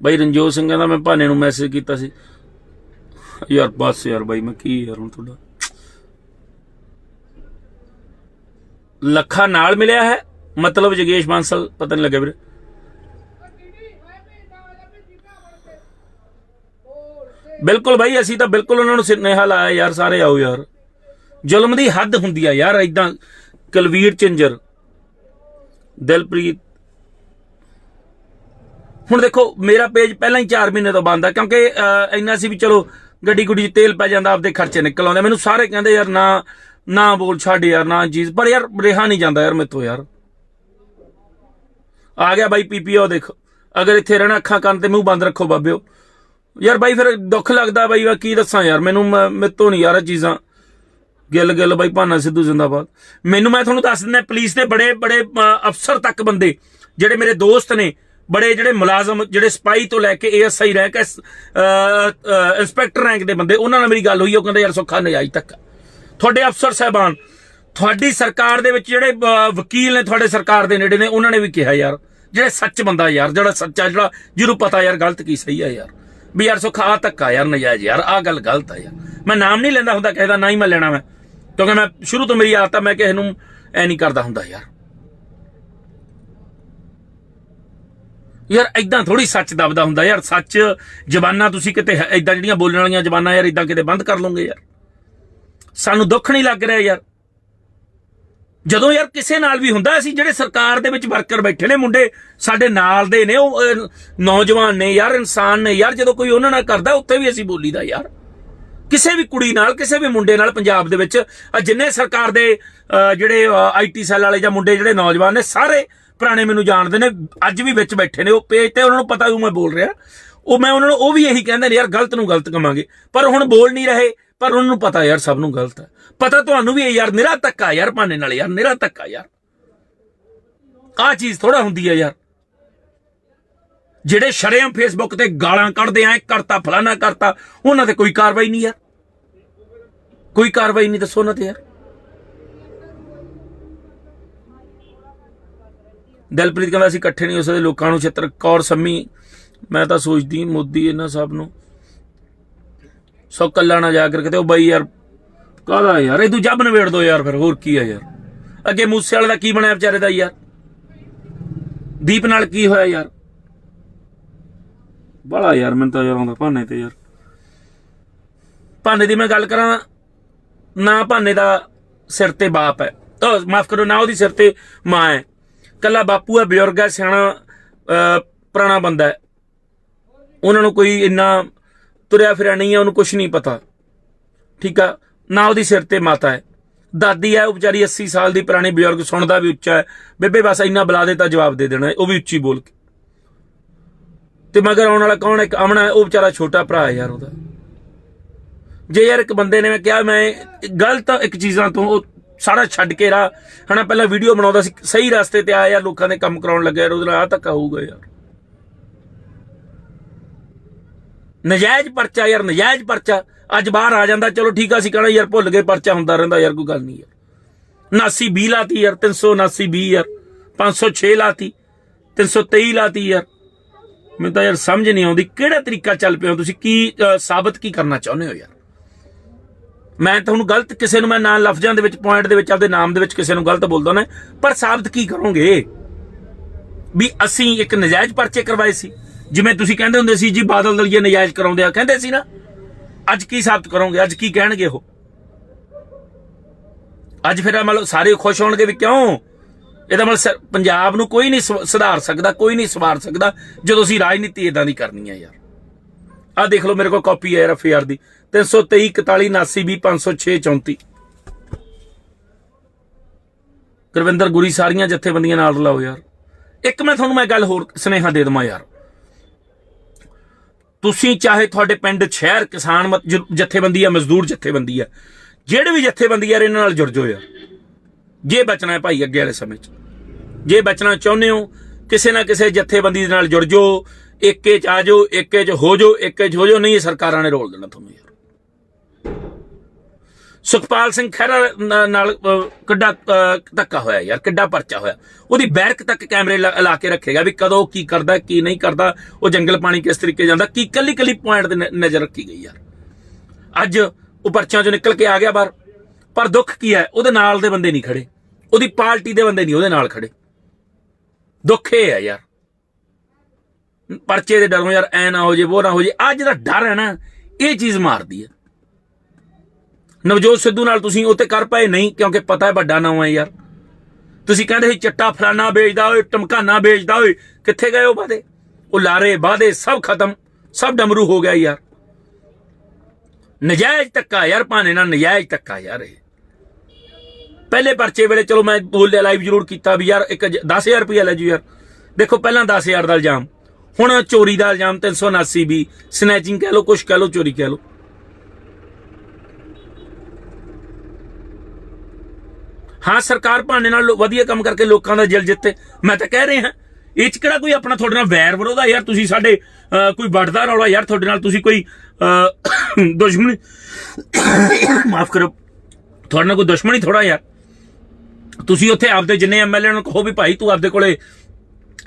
ਬਈ ਰਣਜੋਤ ਸਿੰਘ ਦਾ ਮੈਂ ਭਾਨੇ ਨੂੰ ਮੈਸੇਜ ਕੀਤਾ ਸੀ। ਯਾਰ ਬਸ ਯਾਰ ਬਾਈ ਮੈਂ ਕੀ ਯਾਰ ਹੁਣ ਤੁਹਾਡਾ? ਲੱਖਾ ਨਾਲ ਮਿਲਿਆ ਹੈ? ਮਤਲਬ ਜਗੇਸ਼ ਬਾਂਸਲ ਪਤਾ ਨਹੀਂ ਲੱਗਿਆ ਵੀਰੇ। ਬਿਲਕੁਲ ਭਾਈ ਅਸੀਂ ਤਾਂ ਬਿਲਕੁਲ ਉਹਨਾਂ ਨੂੰ ਸੁਨੇਹਾ ਲਾਇਆ ਯਾਰ ਸਾਰੇ ਆਓ ਯਾਰ। ਜ਼ੁਲਮ ਦੀ ਹੱਦ ਹੁੰਦੀ ਆ ਯਾਰ ਇਦਾਂ ਕਲਵੀਰ ਚਿੰਜਰ ਦਿਲਪ੍ਰੀਤ। ਹੁਣ ਦੇਖੋ ਮੇਰਾ ਪੇਜ ਪਹਿਲਾਂ ਹੀ 4 ਮਹੀਨੇ ਤੋਂ ਬੰਦ ਆ ਕਿਉਂਕਿ ਅਹ, ਇੰਨਾ ਸੀ ਵੀ ਚਲੋ ਗੱਡੀ ਗੁੱਡੀ 'ਚ ਤੇਲ ਪੈ ਜਾਂਦਾ ਆਪਦੇ ਖਰਚੇ ਨਿਕਲ ਆਉਂਦੇ ਮੈਨੂੰ ਸਾਰੇ ਕਹਿੰਦੇ ਯਾਰ ਨਾ ਨਾ ਬੋਲ ਛੱਡ ਯਾਰ ਨਾ ਚੀਜ਼ ਪਰ ਯਾਰ ਰਿਹਾ ਨਹੀਂ ਜਾਂਦਾ ਯਾਰ ਮੇਥੋਂ ਯਾਰ। ਆ ਗਿਆ ਬਾਈ ਪੀਪੀਓ ਦੇਖੋ। ਅਗਰ ਇੱਥੇ ਰਹਿਣਾ ਅੱਖਾਂ ਕੰਨ ਤੇ ਮੂੰਹ ਬੰਦ ਰੱਖੋ ਬਾਬਿਓ। ਯਾਰ ਬਾਈ ਫਿਰ ਦੁੱਖ ਲੱਗਦਾ ਬਾਈ ਵਾ ਕੀ ਦੱਸਾਂ ਯਾਰ ਮੈਨੂੰ ਮੈਂ- ਮੇਤੋਂ ਨਹੀਂ ਯਾਰ ਇਹ ਚੀਜ਼ਾਂ। ਗਿੱਲ ਗਿੱਲ ਬਾਈ ਭਾਨਾ ਸਿੱਧੂ ਜ਼ਿੰਦਾਬਾਦ। ਮੈਨੂੰ ਮੈਂ ਤੁਹਾਨੂੰ ਦੱਸ ਦਿੰਦਾ ਪੁਲਿਸ ਦੇ ਬੜੇ ਬੜੇ ਅਫਸਰ ਤੱਕ ਬੰਦੇ ਜਿਹੜੇ ਮੇਰੇ ਦੋਸਤ ਨੇ ਬੜੇ ਜਿਹੜੇ ਮੁਲਾਜ਼ਮ ਜਿਹੜੇ ਸਪਾਈ ਤੋਂ ਲੈ ਕੇ ਏਐਸਆਈ ਰਹਿ ਕੇ ਅ, ਅ, ਇੰਸਪੈਕਟਰ ਰੈਂਕ ਦੇ ਬੰਦੇ ਉਹਨਾਂ ਨਾਲ ਮੇਰੀ ਗੱਲ ਹੋਈ ਉਹ ਕਹਿੰਦੇ ਯਾਰ ਸੁੱਖਾ ਨਜਾਇਜ਼ ਤੱਕ ਤੁਹਾਡੇ ਅਫਸਰ ਸਾਹਿਬਾਨ, ਤੁਹਾਡੀ ਸਰਕਾਰ ਦੇ ਵਿੱਚ ਜਿਹੜੇ ਵਕੀਲ ਨੇ ਤੁਹਾਡੇ ਸਰਕਾਰ ਦੇ ਨੇੜੇ ਨੇ, ਉਹਨਾਂ ਨੇ ਵੀ ਕਿਹਾ ਯਾਰ, ਜਿਹੜਾ ਸੱਚ ਬੰਦਾ ਯਾਰ, ਜਿਹੜਾ ਸੱਚਾ, ਜਿਹੜਾ ਜਿਹਨੂੰ ਪਤਾ ਯਾਰ ਗਲਤ ਕੀ ਸਹੀ ਆ ਯਾਰ। ਵੀ ਯਾਰ ਸੁੱਖਾ ਆ ਧੱਕਾ ਯਾਰ, ਨਜਾਇਜ਼ ਯਾਰ ਆ ਗੱਲ ਗਲਤ ਆ ਯਾਰ। ਮੈਂ ਨਾਮ ਨਹੀਂ ਲੈਂਦਾ ਹੁੰਦਾ ਕਿਸੇ ਦਾ, ਨਾ ਹੀ ਮੈਂ ਲੈਣਾ ਮੈਂ। ਕਿਉਂਕਿ ਮੈਂ ਸ਼ੁਰੂ ਤੋਂ ਮੇਰੀ ਆਦਤ ਆ, ਮੈਂ ਕਿਸੇ ਨੂੰ ਐ ਨਹੀਂ ਕਰਦਾ ਹੁੰਦਾ ਯਾਰ। ਯਾਰ ਐਦਾਂ ਥੋੜੀ ਸੱਚ ਦਬਦਾ ਹੁੰਦਾ ਯਾਰ, ਸੱਚ ਜ਼ਬਾਨਾਂ ਤੁਸੀਂ ਕਿਤੇ ਐਦਾਂ ਜਿਹੜੀਆਂ ਬੋਲਣ ਵਾਲੀਆਂ ਜ਼ਬਾਨਾਂ ਯਾਰ ਐਦਾਂ ਕਿਤੇ ਬੰਦ ਕਰ ਲਓਗੇ ਯਾਰ। ਸਾਨੂੰ ਦੁੱਖ ਨਹੀਂ ਲੱਗ ਰਿਹਾ ਯਾਰ। ਜਦੋਂ ਯਾਰ ਕਿਸੇ ਨਾਲ ਵੀ ਹੁੰਦਾ ਅਸੀਂ ਜਿਹੜੇ ਸਰਕਾਰ ਦੇ ਵਿੱਚ ਵਰਕਰ ਬੈਠੇ ਨੇ ਮੁੰਡੇ ਸਾਡੇ ਨਾਲ ਦੇ ਨੇ ਉਹ ਨੌਜਵਾਨ ਨੇ ਯਾਰ ਇਨਸਾਨ ਨੇ ਯਾਰ ਜਦੋਂ ਕੋਈ ਉਹਨਾਂ ਨਾਲ ਕਰਦਾ ਉੱਥੇ ਵੀ ਅਸੀਂ ਬੋਲੀਦਾ ਯਾਰ। ਕਿਸੇ ਵੀ ਕੁੜੀ ਨਾਲ ਕਿਸੇ ਵੀ ਮੁੰਡੇ ਨਾਲ ਪੰਜਾਬ ਦੇ ਵਿੱਚ ਜਿੰਨੇ ਸਰਕਾਰ ਦੇ ਅਹ, ਜਿਹੜੇ ਆਈਟੀ ਸੈੱਲ ਵਾਲੇ ਜਾਂ ਮੁੰਡੇ ਜਿਹੜੇ ਨੌਜਵਾਨ ਨੇ ਸਾਰੇ ਪੁਰਾਣੇ ਮੈਨੂੰ ਜਾਣਦੇ ਨੇ ਅੱਜ ਵੀ ਵਿੱਚ ਬੈਠੇ ਨੇ ਉਹ ਪੇਜ ਤੇ ਉਹਨਾਂ ਨੂੰ ਪਤਾ ਵੀ ਮੈਂ ਬੋਲ ਰਿਹਾ। ਉਹ ਮੈਂ ਉਹਨਾਂ ਨੂੰ ਉਹ ਵੀ ਇਹੀ ਕਹਿੰਦੇ ਨੇ ਯਾਰ ਗਲਤ ਨੂੰ ਗਲਤ ਕਵਾਂਗੇ। ਪਰ ਹੁਣ ਬੋਲ ਨਹੀਂ ਰਹੇ ਪਰ ਉਹਨਾਂ ਨੂੰ ਪਤਾ ਯਾਰ ਸਭ ਨੂੰ ਗਲਤ ਹੈ। ਪਤਾ ਤੁਹਾਨੂੰ ਵੀ ਹੈ ਯਾਰ ਨਿਰਾ ਧੱਕਾ ਯਾਰ, ਭਾਨੇ ਨਾਲ ਯਾਰ ਨਿਰਾ ਧੱਕਾ ਯਾਰ। ਆਹ ਚੀਜ਼ ਥੋੜਾ ਹੁੰਦੀ ਹੈ ਯਾਰ। ਜਿਹੜੇ ਸ਼ਰੇਆਮ ਫੇਸਬੁੱਕ ਤੇ ਗਾਲਾਂ ਕੱਢਦੇ ਆਂ ਕਰਤਾ ਫਲਾਣਾ ਕਰਤਾ, ਉਹਨਾਂ ਤੇ ਕੋਈ ਕਾਰਵਾਈ ਨਹੀਂ ਯਾਰ। ਕੋਈ ਕਾਰਵਾਈ ਨਹੀਂ ਦੱਸੋ ਉਹਨਾਂ ਤੇ ਯਾਰ। ਦਲਪ੍ਰੀਤ ਕਹਿੰਦਾ, ਅਸੀਂ ਇਕੱਠੇ ਨਹੀਂ ਹੋ ਸਕਦੇ, ਲੋਕਾਂ ਨੂੰ ਛਿੱਤਰ ਕੌਰ ਸੰਮੀ, ਮੈਂ ਤਾਂ ਸੋਚਦੀ ਮੋਦੀ ਇਹਨਾਂ ਸਭ ਨੂੰ। ਸੋ ਕੱਲਾ ਨਾ ਜਾ ਕਰਕੇ ਤੇ ਉਹ ਬਾਈ ਯਾਰ ਕਾਹਦਾ ਯਾਰ? ਇਹ ਤੂੰ ਜੱਬ ਨਵੇੜ ਦੋ ਯਾਰ ਫਿਰ ਹੋਰ ਕੀ ਆ ਯਾਰ? ਅੱਗੇ ਮੂਸੇ ਵਾਲੇ ਦਾ ਕੀ ਬਣਿਆ ਵਿਚਾਰੇ ਦਾ ਯਾਰ? ਦੀਪ ਨਾਲ ਕੀ ਹੋਇਆ ਯਾਰ? ਬੜਾ ਯਾਰ ਮੈਨੂੰ ਤਾਂ ਯਾਰ ਆਉਂਦਾ ਭਾਨੇ ਤੇ ਯਾਰ। ਭਾਨੇ ਦੀ ਮੈਂ ਗੱਲ ਕਰਾਂ ਨਾ ਭਾਨੇ ਦਾ ਸਿਰ ਤੇ ਬਾਪ ਹੈ। ਤਾਂ ਮਾਫ ਕਰੋ ਨਾ ਉਹਦੀ ਸਿਰ ਤੇ ਮਾਂ ਹੈ। ਕੱਲਾ ਬਾਪੂ ਹੈ ਬਜ਼ੁਰਗ ਹੈ ਸਿਆਣਾ ਅਹ, ਪੁਰਾਣਾ ਬੰਦਾ ਹੈ। ਉਹਨਾਂ ਨੂੰ ਕੋਈ ਇੰਨਾ ਤੁਰਿਆ ਫਿਰਿਆ ਨਹੀਂ ਹੈ ਉਹਨੂੰ ਕੁਝ ਨਹੀਂ ਪਤਾ। ਠੀਕ ਆ? ਨਾ ਉਹਦੀ ਸਿਰ ਤੇ ਮਾਤਾ ਹੈ। ਦਾਦੀ ਹੈ, ਉਹ ਵਿਚਾਰੀ 80 ਸਾਲ ਦੀ, ਪੁਰਾਣੀ ਬਜ਼ੁਰਗ, ਸੁਣਦਾ ਵੀ ਉੱਚਾ ਹੈ। ਬੇਬੇ, ਬਸ ਇੰਨਾ ਬੁਲਾ ਦੇ ਤਾਂ ਜਵਾਬ ਦੇ ਦੇਣਾ ਉਹ ਵੀ ਉੱਚੀ ਬੋਲ ਕੇ। ਤੇ ਮਗਰ ਆਉਣ ਵਾਲਾ ਕੌਣ ਹੈ? ਇੱਕ ਅਮਨਾ ਹੈ, ਉਹ ਵਿਚਾਰਾ ਛੋਟਾ ਭਰਾ ਹੈ ਯਾਰ ਉਹਦਾ। ਜੇ ਯਾਰ ਇੱਕ ਬੰਦੇ ਨੇ ਮੈਂ ਕਿਹਾ, ਮੈਂ ਗਲਤ ਇੱਕ ਚੀਜ਼ਾਂ ਤੋਂ ਉਹ ਸਾਰਾ ਛੱਡ ਕੇ ਰਾ ਹਨਾ, ਪਹਿਲਾਂ ਵੀਡੀਓ ਬਣਾਉਂਦਾ ਸੀ, ਸਹੀ ਰਸਤੇ ਤੇ ਆਇਆ ਯਾਰ, ਲੋਕਾਂ ਦੇ ਕੰਮ ਕਰਾਉਣ ਲੱਗਿਆ, ਯਾਰ ਉਹਦੇ ਨਾਲ ਆ ਧੱਕਾ ਹੋਊਗਾ ਯਾਰ। ਨਜਾਇਜ਼ ਪਰਚਾ ਯਾਰ, ਨਜਾਇਜ਼ ਪਰਚਾ। ਅੱਜ ਬਾਹਰ ਆ ਜਾਂਦਾ, ਚਲੋ ਠੀਕ ਆ, ਅਸੀਂ ਕਹਣਾ ਯਾਰ ਭੁੱਲ ਗਏ, ਪਰਚਾ ਹੁੰਦਾ ਰਹਿੰਦਾ, ਯਾਰ ਕੋਈ ਗੱਲ ਨਹੀਂ ਯਾਰ। 79 20 ਲਾਤੀ ਯਾਰ 379 20 ਯਾਰ 506 ਲਾਤੀ 323 ਲਾਤੀ ਯਾਰ। ਮੈਨੂੰ ਤਾਂ ਯਾਰ ਸਮਝ ਨਹੀਂ ਆਉਂਦੀ, ਕਿਹੜਾ ਤਰੀਕਾ ਚੱਲ ਪਿਆ ਹੋ ਤੁਸੀਂ ਕੀ ਸਾਬਤ ਕੀ ਕਰਨਾ ਚਾਹੁੰਦੇ ਹੋ ਯਾਰ? ਮੈਂ ਤੁਹਾਨੂੰ ਗਲਤ ਕਿਸੇ ਨੂੰ ਮੈਂ ਨਾਂ ਲਫ਼ਜ਼ਾਂ ਦੇ ਵਿੱਚ ਪੁਆਇੰਟ ਦੇ ਵਿੱਚ, ਆਪਦੇ ਨਾਮ ਦੇ ਵਿੱਚ ਕਿਸੇ ਨੂੰ ਗਲਤ ਬੋਲਦਾ ਨਾ ਪਰ ਸਾਬਤ ਕੀ ਕਰੋਗੇ? ਵੀ ਅਸੀਂ ਇੱਕ ਨਜਾਇਜ਼ ਪਰਚੇ ਕਰਵਾਏ ਸੀ। ਜਿਵੇਂ ਤੁਸੀਂ ਕਹਿੰਦੇ ਹੁੰਦੇ ਸੀ, ਜੀ ਬਾਦਲ ਦਲੀਏ ਨਜਾਇਜ਼ ਕਰਾਉਂਦੇ ਆ, ਕਹਿੰਦੇ ਸੀ ਨਾ, ਅੱਜ ਕੀ ਸਾਬਤ ਕਰੋਗੇ, ਅੱਜ ਕੀ ਕਹਿਣਗੇ ਉਹ? ਅੱਜ ਫਿਰ ਮਤਲਬ ਸਾਰੇ ਖੁਸ਼ ਹੋਣਗੇ ਵੀ ਕਿਉਂ? ਇਹਦਾ ਮਤਲਬ ਸ- ਪੰਜਾਬ ਨੂੰ ਕੋਈ ਨਹੀਂ ਸੁ- ਸੁਧਾਰ ਸਕਦਾ, ਕੋਈ ਨਹੀਂ ਸਵਾਰ ਸਕਦਾ, ਜਦੋਂ ਅਸੀਂ ਰਾਜਨੀਤੀ ਇਦਾਂ ਦੀ ਕਰਨੀ ਹੈ ਯਾਰ। ਆ ਦੇਖ ਲਓ ਮੇਰੇ ਕੋਲ ਕਾਪੀ ਹੈ ਯਾਰ ਐਫਆਰ ਦੀ। 323 41 79 20 506 34 ਗੁਰਵਿੰਦਰ, ਗੁਰੀ ਸਾਰੀਆਂ ਜਥੇਬੰਦੀਆਂ ਨਾਲ ਰਲਾਓ ਯਾਰ। ਇੱਕ ਮੈਂ ਤੁਹਾਨੂੰ ਮੈਂ ਗੱਲ ਹੋਰ ਸੁਨੇਹਾ ਦੇ ਦਵਾਂ ਯਾਰ। ਤੁਸੀਂ ਚਾਹੇ ਤੁਹਾਡੇ ਪਿੰਡ, ਸ਼ਹਿਰ, ਕਿਸਾਨ ਮਤ- ਜ- ਜਥੇਬੰਦੀ ਆ, ਮਜ਼ਦੂਰ ਜਥੇਬੰਦੀ ਆ, ਜਿਹੜੇ ਵੀ ਜਥੇਬੰਦੀ ਯਾਰ ਇਹਨਾਂ ਨਾਲ ਜੁੜ ਜਾਓ ਯਾਰ। ਜੇ ਬਚਣਾ ਹੈ ਭਾਈ ਅੱਗੇ ਵਾਲੇ ਸਮੇਂ 'ਚ। ਜੇ ਬਚਣਾ ਚਾਹੁੰਦੇ ਹੋ, ਕਿਸੇ ਨਾ ਕਿਸੇ ਜਥੇਬੰਦੀ ਦੇ ਨਾਲ ਜੁੜ ਜਾਓ ਏਕੇ 'ਚ ਆ ਜਾਓ ਏਕੇ 'ਚ ਹੋ ਜਾਓ ਏਕੇ 'ਚ ਹੋ ਜਾਓ, ਨਹੀਂ, ਇਹ ਸਰਕਾਰਾਂ ਨੇ ਰੋਲ ਦੇਣਾ ਤੁਹਾਨੂੰ ਯਾਰ। ਸੁਖਪਾਲ ਸਿੰਘ ਖਹਿਰਾ ਨਾਲ ਕਿੱਡਾ ਧੱਕਾ ਹੋਇਆ ਯਾਰ, ਕਿੱਡਾ ਪਰਚਾ ਹੋਇਆ। ਉਹਦੀ ਬੈਰਕ ਤੱਕ ਕੈਮਰੇ ਲਾ ਲਾ ਕੇ ਰੱਖੇਗਾ ਵੀ ਕਦੋਂ ਕੀ ਕਰਦਾ, ਕੀ ਨਹੀਂ ਕਰਦਾ, ਉਹ ਜੰਗਲ ਪਾਣੀ ਕਿਸ ਤਰੀਕੇ ਜਾਂਦਾ, ਕੀ ਕੱਲੀ ਕੱਲੀ ਪੁਆਇੰਟ ਤੇ ਨਜ਼ਰ ਰੱਖੀ ਗਈ ਯਾਰ। ਅੱਜ ਉਹ ਪਰਚਿਆਂ ਚੋਂ ਨਿਕਲ ਕੇ ਆ ਗਿਆ ਬਾਹਰ। ਪਰ ਦੁੱਖ ਕੀ ਹੈ, ਉਹਦੇ ਨਾਲ ਦੇ ਬੰਦੇ ਨਹੀਂ ਖੜੇ। ਉਹਦੀ ਪਾਰਟੀ ਦੇ ਬੰਦੇ ਨਹੀਂ ਉਹਦੇ ਨਾਲ ਖੜੇ। ਦੁੱਖ ਇਹ ਹੈ ਯਾਰ। ਪਰਚੇ ਦੇ ਡਰੋਂ ਯਾਰ ਐ ਨਾ ਹੋ ਜੇ ਉਹ ਨਾ ਹੋ ਜੇ ਆ ਜਿਹੜਾ ਡਰ ਹੈ ਨਾ, ਇਹ ਚੀਜ਼ ਮਾਰਦੀ ਹੈ। ਨਵਜੋਤ ਸਿੱਧੂ ਨਾਲ ਤੁਸੀਂ ਉੱਤੇ ਕਰ ਪਾਏ ਨਹੀਂ, ਕਿਉਂਕਿ ਪਤਾ ਹੈ ਵੱਡਾ ਨਾਮ ਹੈ ਯਾਰ। ਤੁਸੀਂ ਕਹਿੰਦੇ ਸੀ ਚੱਟਾ ਫਲਾਨਾ ਵੇਚਦਾ ਓਏ, ਟਮਕਾਨਾ ਵੇਚਦਾ ਓਏ, ਕਿੱਥੇ ਗਏ ਉਹ ਵਾਦੇ ਉਹ ਲਾਰੇ ਵਾਦੇ ਸਭ ਖਤਮ, ਸਭ ਡਮਰੂ ਹੋ ਗਿਆ ਯਾਰ। ਨਜਾਇਜ਼ ਧੱਕਾ ਯਾਰ ਭਾਣੇ ਨਾਲ, ਨਜਾਇਜ਼ ਧੱਕਾ ਯਾਰ ਇਹ। ਪਹਿਲੇ ਪਰਚੇ ਵੇਲੇ, ਚਲੋ ਮੈਂ ਬੋਲਿਆ ਲਾਈਵ ਜ਼ਰੂਰ ਕੀਤਾ ਵੀ ਯਾਰ ਇੱਕ 10000 ਰੁਪਇਆ ਲੈ ਜੂ ਯਾਰ। ਦੇਖੋ, ਪਹਿਲਾਂ 10000 ਦਾ ਇਲਜ਼ਾਮ, ਹੁਣ ਚੋਰੀ ਦਾ ਇਲਜ਼ਾਮ 379 ਵੀ ਸਨੈਚਿੰਗ ਕਹਿ ਲਓ, ਕੁਛ ਕਹਿ ਲਓ, ਚੋਰੀ ਕਹਿ ਲਓ। ਹਾਂ ਸਰਕਾਰ ਭਾਣੇ ਨਾਲ ਵਧੀਆ ਕੰਮ ਕਰਕੇ ਲੋਕਾਂ ਦਾ ਦਿਲ ਜਿੱਤੇ। ਮੈਂ ਤਾਂ ਕਹਿ ਰਿਹਾ ਇਹ ਚ ਕਿਹੜਾ ਕੋਈ ਆਪਣਾ ਤੁਹਾਡੇ ਨਾਲ ਵੈਰ ਵਿਰੋਧ ਆ? ਯਾਰ ਤੁਸੀਂ ਸਾਡੇ ਕੋਈ ਵੱਡਦਾ ਰੌਲਾ ਯਾਰ ਤੁਹਾਡੇ ਨਾਲ ਤੁਸੀਂ ਕੋਈ ਦੁਸ਼ਮਣੀ ਮਾਫ ਕਰੋ। ਤੁਹਾਡੇ ਨਾਲ ਕੋਈ ਦੁਸ਼ਮਣੀ ਥੋੜਾ ਯਾਰ। ਤੁਸੀਂ ਉੱਥੇ ਆਪਦੇ ਜਿੰਨੇ ਐਮਐਲਏ ਨੂੰ ਕਹੋ ਵੀ ਭਾਈ ਤੂੰ ਆਪਦੇ ਕੋਲੇ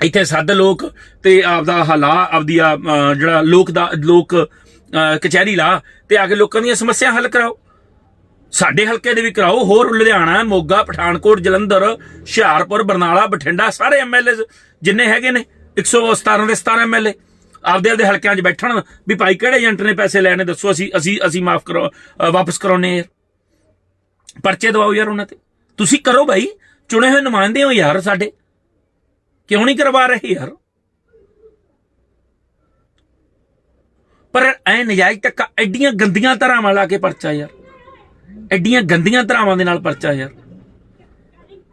ਇੱਥੇ ਸੱਦ ਲੋਕ ਤੇ ਆਪਦਾ ਹਲਾ ਆਪਦੀ ਆ, ਜਿਹੜਾ ਲੋਕ ਦਾ ਲੋਕ ਕਚਹਿਰੀ ਲਾ ਤੇ ਆ ਕੇ ਲੋਕਾਂ ਦੀਆਂ ਸਮੱਸਿਆ ਹੱਲ ਕਰਾਓ। ਸਾਡੇ ਹਲਕੇ ਦੇ ਵੀ ਕਰਾਓ ਹੋਰ ਲੁਧਿਆਣਾ ਮੋਗਾ ਪਠਾਨਕੋਟ ਜਲੰਧਰ ਹੁਸ਼ਿਆਰਪੁਰ ਬਰਨਾਲਾ ਬਠਿੰਡਾ ਸਾਰੇ ਐਮਐਲਏ ਜਿੰਨੇ ਹੈਗੇ ਨੇ 117 ਦੇ 17 ਐਮਐਲਏ ਆਪਦੇ ਆਪਦੇ ਹਲਕਿਆਂ 'ਚ ਬੈਠਣ ਵੀ ਭਾਈ ਕਿਹੜੇ ਏਜੰਟ ਨੇ ਪੈਸੇ ਲੈਣੇ ਦੱਸੋ ਅਸੀਂ ਅਸੀਂ ਅਸੀਂ ਮਾਫ ਕਰੋ ਅ, ਵਾਪਸ ਕਰਾਉਨੇ ਯਾਰ। ਪਰਚੇ ਦਵਾਓ ਯਾਰ ਉਹਨਾਂ ਤੇ। ਤੁਸੀਂ ਕਰੋ ਭਾਈ ਚੁਣੇ ਹੋਏ ਨੁਮਾਇੰਦੇ ਹੋ ਯਾਰ ਸਾਡੇ। ਕਿਉਂ ਨਹੀਂ ਕਰਵਾ ਰਹੇ ਯਾਰ? ਪਰ ਐ ਨਜਾਇਜ਼ ਟੱਕਾ ਐਡੀਆਂ ਗੰਦੀਆਂ ਧਰਾਵਾਂ ਲਾ ਕੇ ਪਰਚਾ ਯਾਰ। ਐਡੀਆਂ ਗੰਦੀਆਂ ਧਰਾਵਾਂ ਦੇ ਨਾਲ ਪਰਚਾ ਯਾਰ।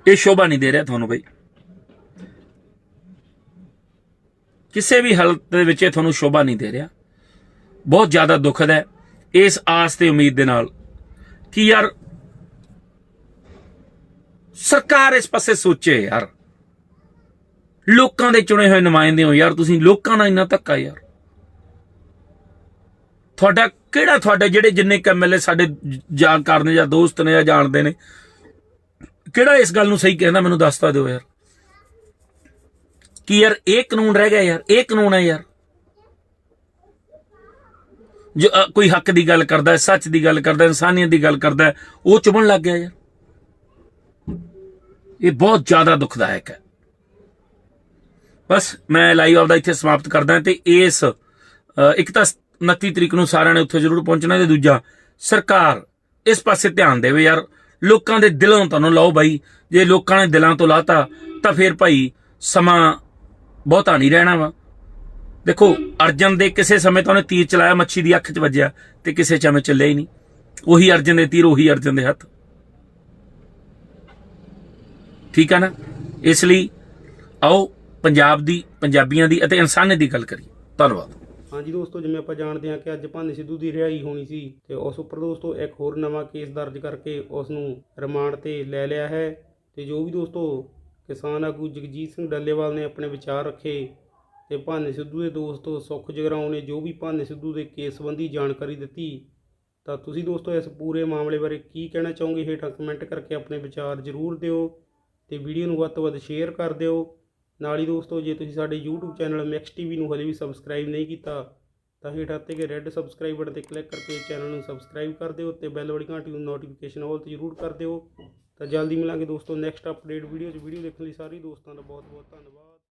ਇਹ ਸ਼ੋਭਾ ਨਹੀਂ ਦੇ ਰਿਹਾ ਤੁਹਾਨੂੰ ਬਈ। ਕਿਸੇ ਵੀ ਹਾਲਤ ਦੇ ਵਿੱਚ ਇਹ ਤੁਹਾਨੂੰ ਸ਼ੋਭਾ ਨਹੀਂ ਦੇ ਰਿਹਾ। ਬਹੁਤ ਜ਼ਿਆਦਾ ਦੁਖਦ ਹੈ ਇਸ ਆਸ ਤੇ ਉਮੀਦ ਦੇ ਨਾਲ ਕਿ ਯਾਰ ਸਰਕਾਰ ਇਸ ਪਾਸੇ ਸੋਚੇ ਯਾਰ। ਲੋਕਾਂ ਦੇ ਚੁਣੇ ਹੋਏ ਨੁਮਾਇੰਦੇ ਹੋ ਯਾਰ, ਤੁਸੀਂ ਲੋਕਾਂ ਨਾਲ ਇੰਨਾ ਧੱਕਾ ਯਾਰ। ਤੁਹਾਡਾ ਕਿਹੜਾ ਤੁਹਾਡੇ ਜਿਹੜੇ ਜਿੰਨੇ ਐਮਐਲਏ ਸਾਡੇ ਜਾਣਕਾਰ ਨੇ ਜਾਂ ਦੋਸਤ ਨੇ ਜਾਂ ਜਾਣਦੇ ਨੇ, ਕਿਹੜਾ ਇਸ ਗੱਲ ਨੂੰ ਸਹੀ ਕਹਿੰਦਾ ਮੈਨੂੰ ਦੱਸਤਾ ਦਿਓ ਯਾਰ। ਕਿ ਯਾਰ ਇਹ ਕਾਨੂੰਨ ਰਹਿ ਗਿਆ ਯਾਰ, ਇਹ ਕਾਨੂੰਨ ਹੈ ਯਾਰ। ਜੋ ਕੋਈ ਹੱਕ ਦੀ ਗੱਲ ਕਰਦਾ ਸੱਚ ਦੀ ਗੱਲ ਕਰਦਾ ਇਨਸਾਨੀਅਤ ਦੀ ਗੱਲ ਕਰਦਾ ਉਹ ਚੁਬਣ ਲੱਗ ਗਿਆ ਯਾਰ। ਇਹ ਬਹੁਤ ਜ਼ਿਆਦਾ ਦੁਖਦਾਇਕ ਹੈ। ਬਸ ਮੈਂ ਲਾਈਵ ਆਪਦਾ ਇੱਥੇ ਸਮਾਪਤ ਕਰਦਾ ਤੇ ਇਸ ਇੱਕ ਤਾਂ 29 ਤਰੀਕ ਨੂੰ ਸਾਰਿਆਂ ਨੇ ਉੱਥੇ ਜ਼ਰੂਰ ਪਹੁੰਚਣਾ ਤੇ ਦੂਜਾ, ਸਰਕਾਰ, ਇਸ ਪਾਸੇ ਧਿਆਨ ਦੇਵੇ ਯਾਰ। ਲੋਕਾਂ ਦੇ ਦਿਲਾਂ ਤੁਹਾਨੂੰ ਲਾਓ ਬਾਈ। ਜੇ ਲੋਕਾਂ ਨੇ ਦਿਲਾਂ ਤੋਂ ਲਾਤਾ, ਤਾਂ ਫਿਰ ਭਾਈ ਸਮਾਂ ਬਹੁਤਾ ਨਹੀਂ ਰਹਿਣਾ ਵਾ। ਦੇਖੋ, ਅਰਜਨ ਦੇ ਕਿਸੇ ਸਮੇਂ ਤਾਂ ਉਹਨੇ ਤੀਰ ਚਲਾਇਆ, ਮੱਛੀ ਦੀ ਅੱਖ 'ਚ ਵੱਜਿਆ, ਤੇ ਕਿਸੇ ਚ ਚੱਲਿਆ ਹੀ ਨਹੀਂ। ਉਹੀ ਅਰਜਨ ਦੇ ਤੀਰ, ਉਹੀ ਅਰਜਨ ਦੇ ਹੱਥ। ਠੀਕ ਆ ਨਾ? ਇਸ ਲਈ ਆਓ, ਪੰਜਾਬ ਦੀ, ਪੰਜਾਬੀਆਂ ਦੀ ਅਤੇ ਇਨਸਾਨੀਅਤ ਦੀ ਗੱਲ ਕਰੀਏ। ਧੰਨਵਾਦ। ਹਾਂਜੀ ਦੋਸਤੋ, ਜਿਵੇਂ ਆਪਾਂ ਜਾਣਦੇ ਹਾਂ ਕਿ ਅੱਜ ਭਾਨੀ ਸਿੱਧੂ ਦੀ ਰਿਹਾਈ ਹੋਣੀ ਸੀ ਤੇ ਉਸ ਉੱਪਰ ਦੋਸਤੋ ਇੱਕ ਹੋਰ ਨਵਾਂ ਕੇਸ ਦਰਜ ਕਰਕੇ ਉਸ ਨੂੰ ਰਿਮਾਂਡ ਤੇ ਲੈ ਲਿਆ ਹੈ। ਤੇ ਜੋ ਵੀ ਦੋਸਤੋ ਕਿਸਾਨ ਆਗੂ ਜਗਜੀਤ ਸਿੰਘ ਡੱਲੇਵਾਲ ਨੇ ਆਪਣੇ ਵਿਚਾਰ ਰੱਖੇ ਤੇ ਭਾਨੇ ਸਿੱਧੂ ਦੇ ਦੋਸਤੋ ਸੁਖ ਜਗਰਾਉਂ ਨੇ ਜੋ ਵੀ ਭਾਨੇ ਸਿੱਧੂ ਦੇ ਕੇਸ ਸੰਬੰਧੀ ਜਾਣਕਾਰੀ ਦਿੱਤੀ, ਤਾਂ ਤੁਸੀਂ ਦੋਸਤੋ ਇਸ ਪੂਰੇ ਮਾਮਲੇ ਬਾਰੇ ਕੀ ਕਹਿਣਾ ਚਾਹੋਗੇ, ਹੇਠਾਂ ਕਮੈਂਟ ਕਰਕੇ ਆਪਣੇ ਵਿਚਾਰ ਜ਼ਰੂਰ ਦਿਓ ਤੇ ਵੀਡੀਓ ਨੂੰ ਵੱਧ ਤੋਂ ਵੱਧ ਸ਼ੇਅਰ ਕਰ ਦਿਓ। ਨਾਲ ਹੀ ਦੋਸਤੋ, ਜੇ ਤੁਸੀਂ ਸਾਡੇ YouTube ਚੈਨਲ ਮੈਕਸ ਟੀਵੀ ਨੂੰ ਹਜੇ ਵੀ ਸਬਸਕ੍ਰਾਈਬ ਨਹੀਂ ਕੀਤਾ, ਤਾਂ ਹੇਠਾਂ ਤੇ ਕੇ ਰੈੱਡ ਸਬਸਕ੍ਰਾਈਬ ਬਟਨ ਤੇ ਕਲਿੱਕ ਕਰਕੇ ਚੈਨਲ ਨੂੰ ਸਬਸਕ੍ਰਾਈਬ ਕਰ ਦਿਓ ਤੇ ਬੈਲ ਵਾਲੀ ਘੰਟੀ ਨੂੰ ਨੋਟੀਫਿਕੇਸ਼ਨ ਆਲ ਤੇ ਜ਼ਰੂਰ ਕਰ ਦਿਓ। ਤਾਂ ਜਲਦੀ ਮਿਲਾਂਗੇ ਦੋਸਤੋ ਨੈਕਸਟ ਅਪਡੇਟ ਵੀਡੀਓ 'ਚ। ਵੀਡੀਓ ਦੇਖਣ ਲਈ ਸਾਰੇ ਦੋਸਤਾਂ ਦਾ ਬਹੁਤ ਬਹੁਤ ਧੰਨਵਾਦ।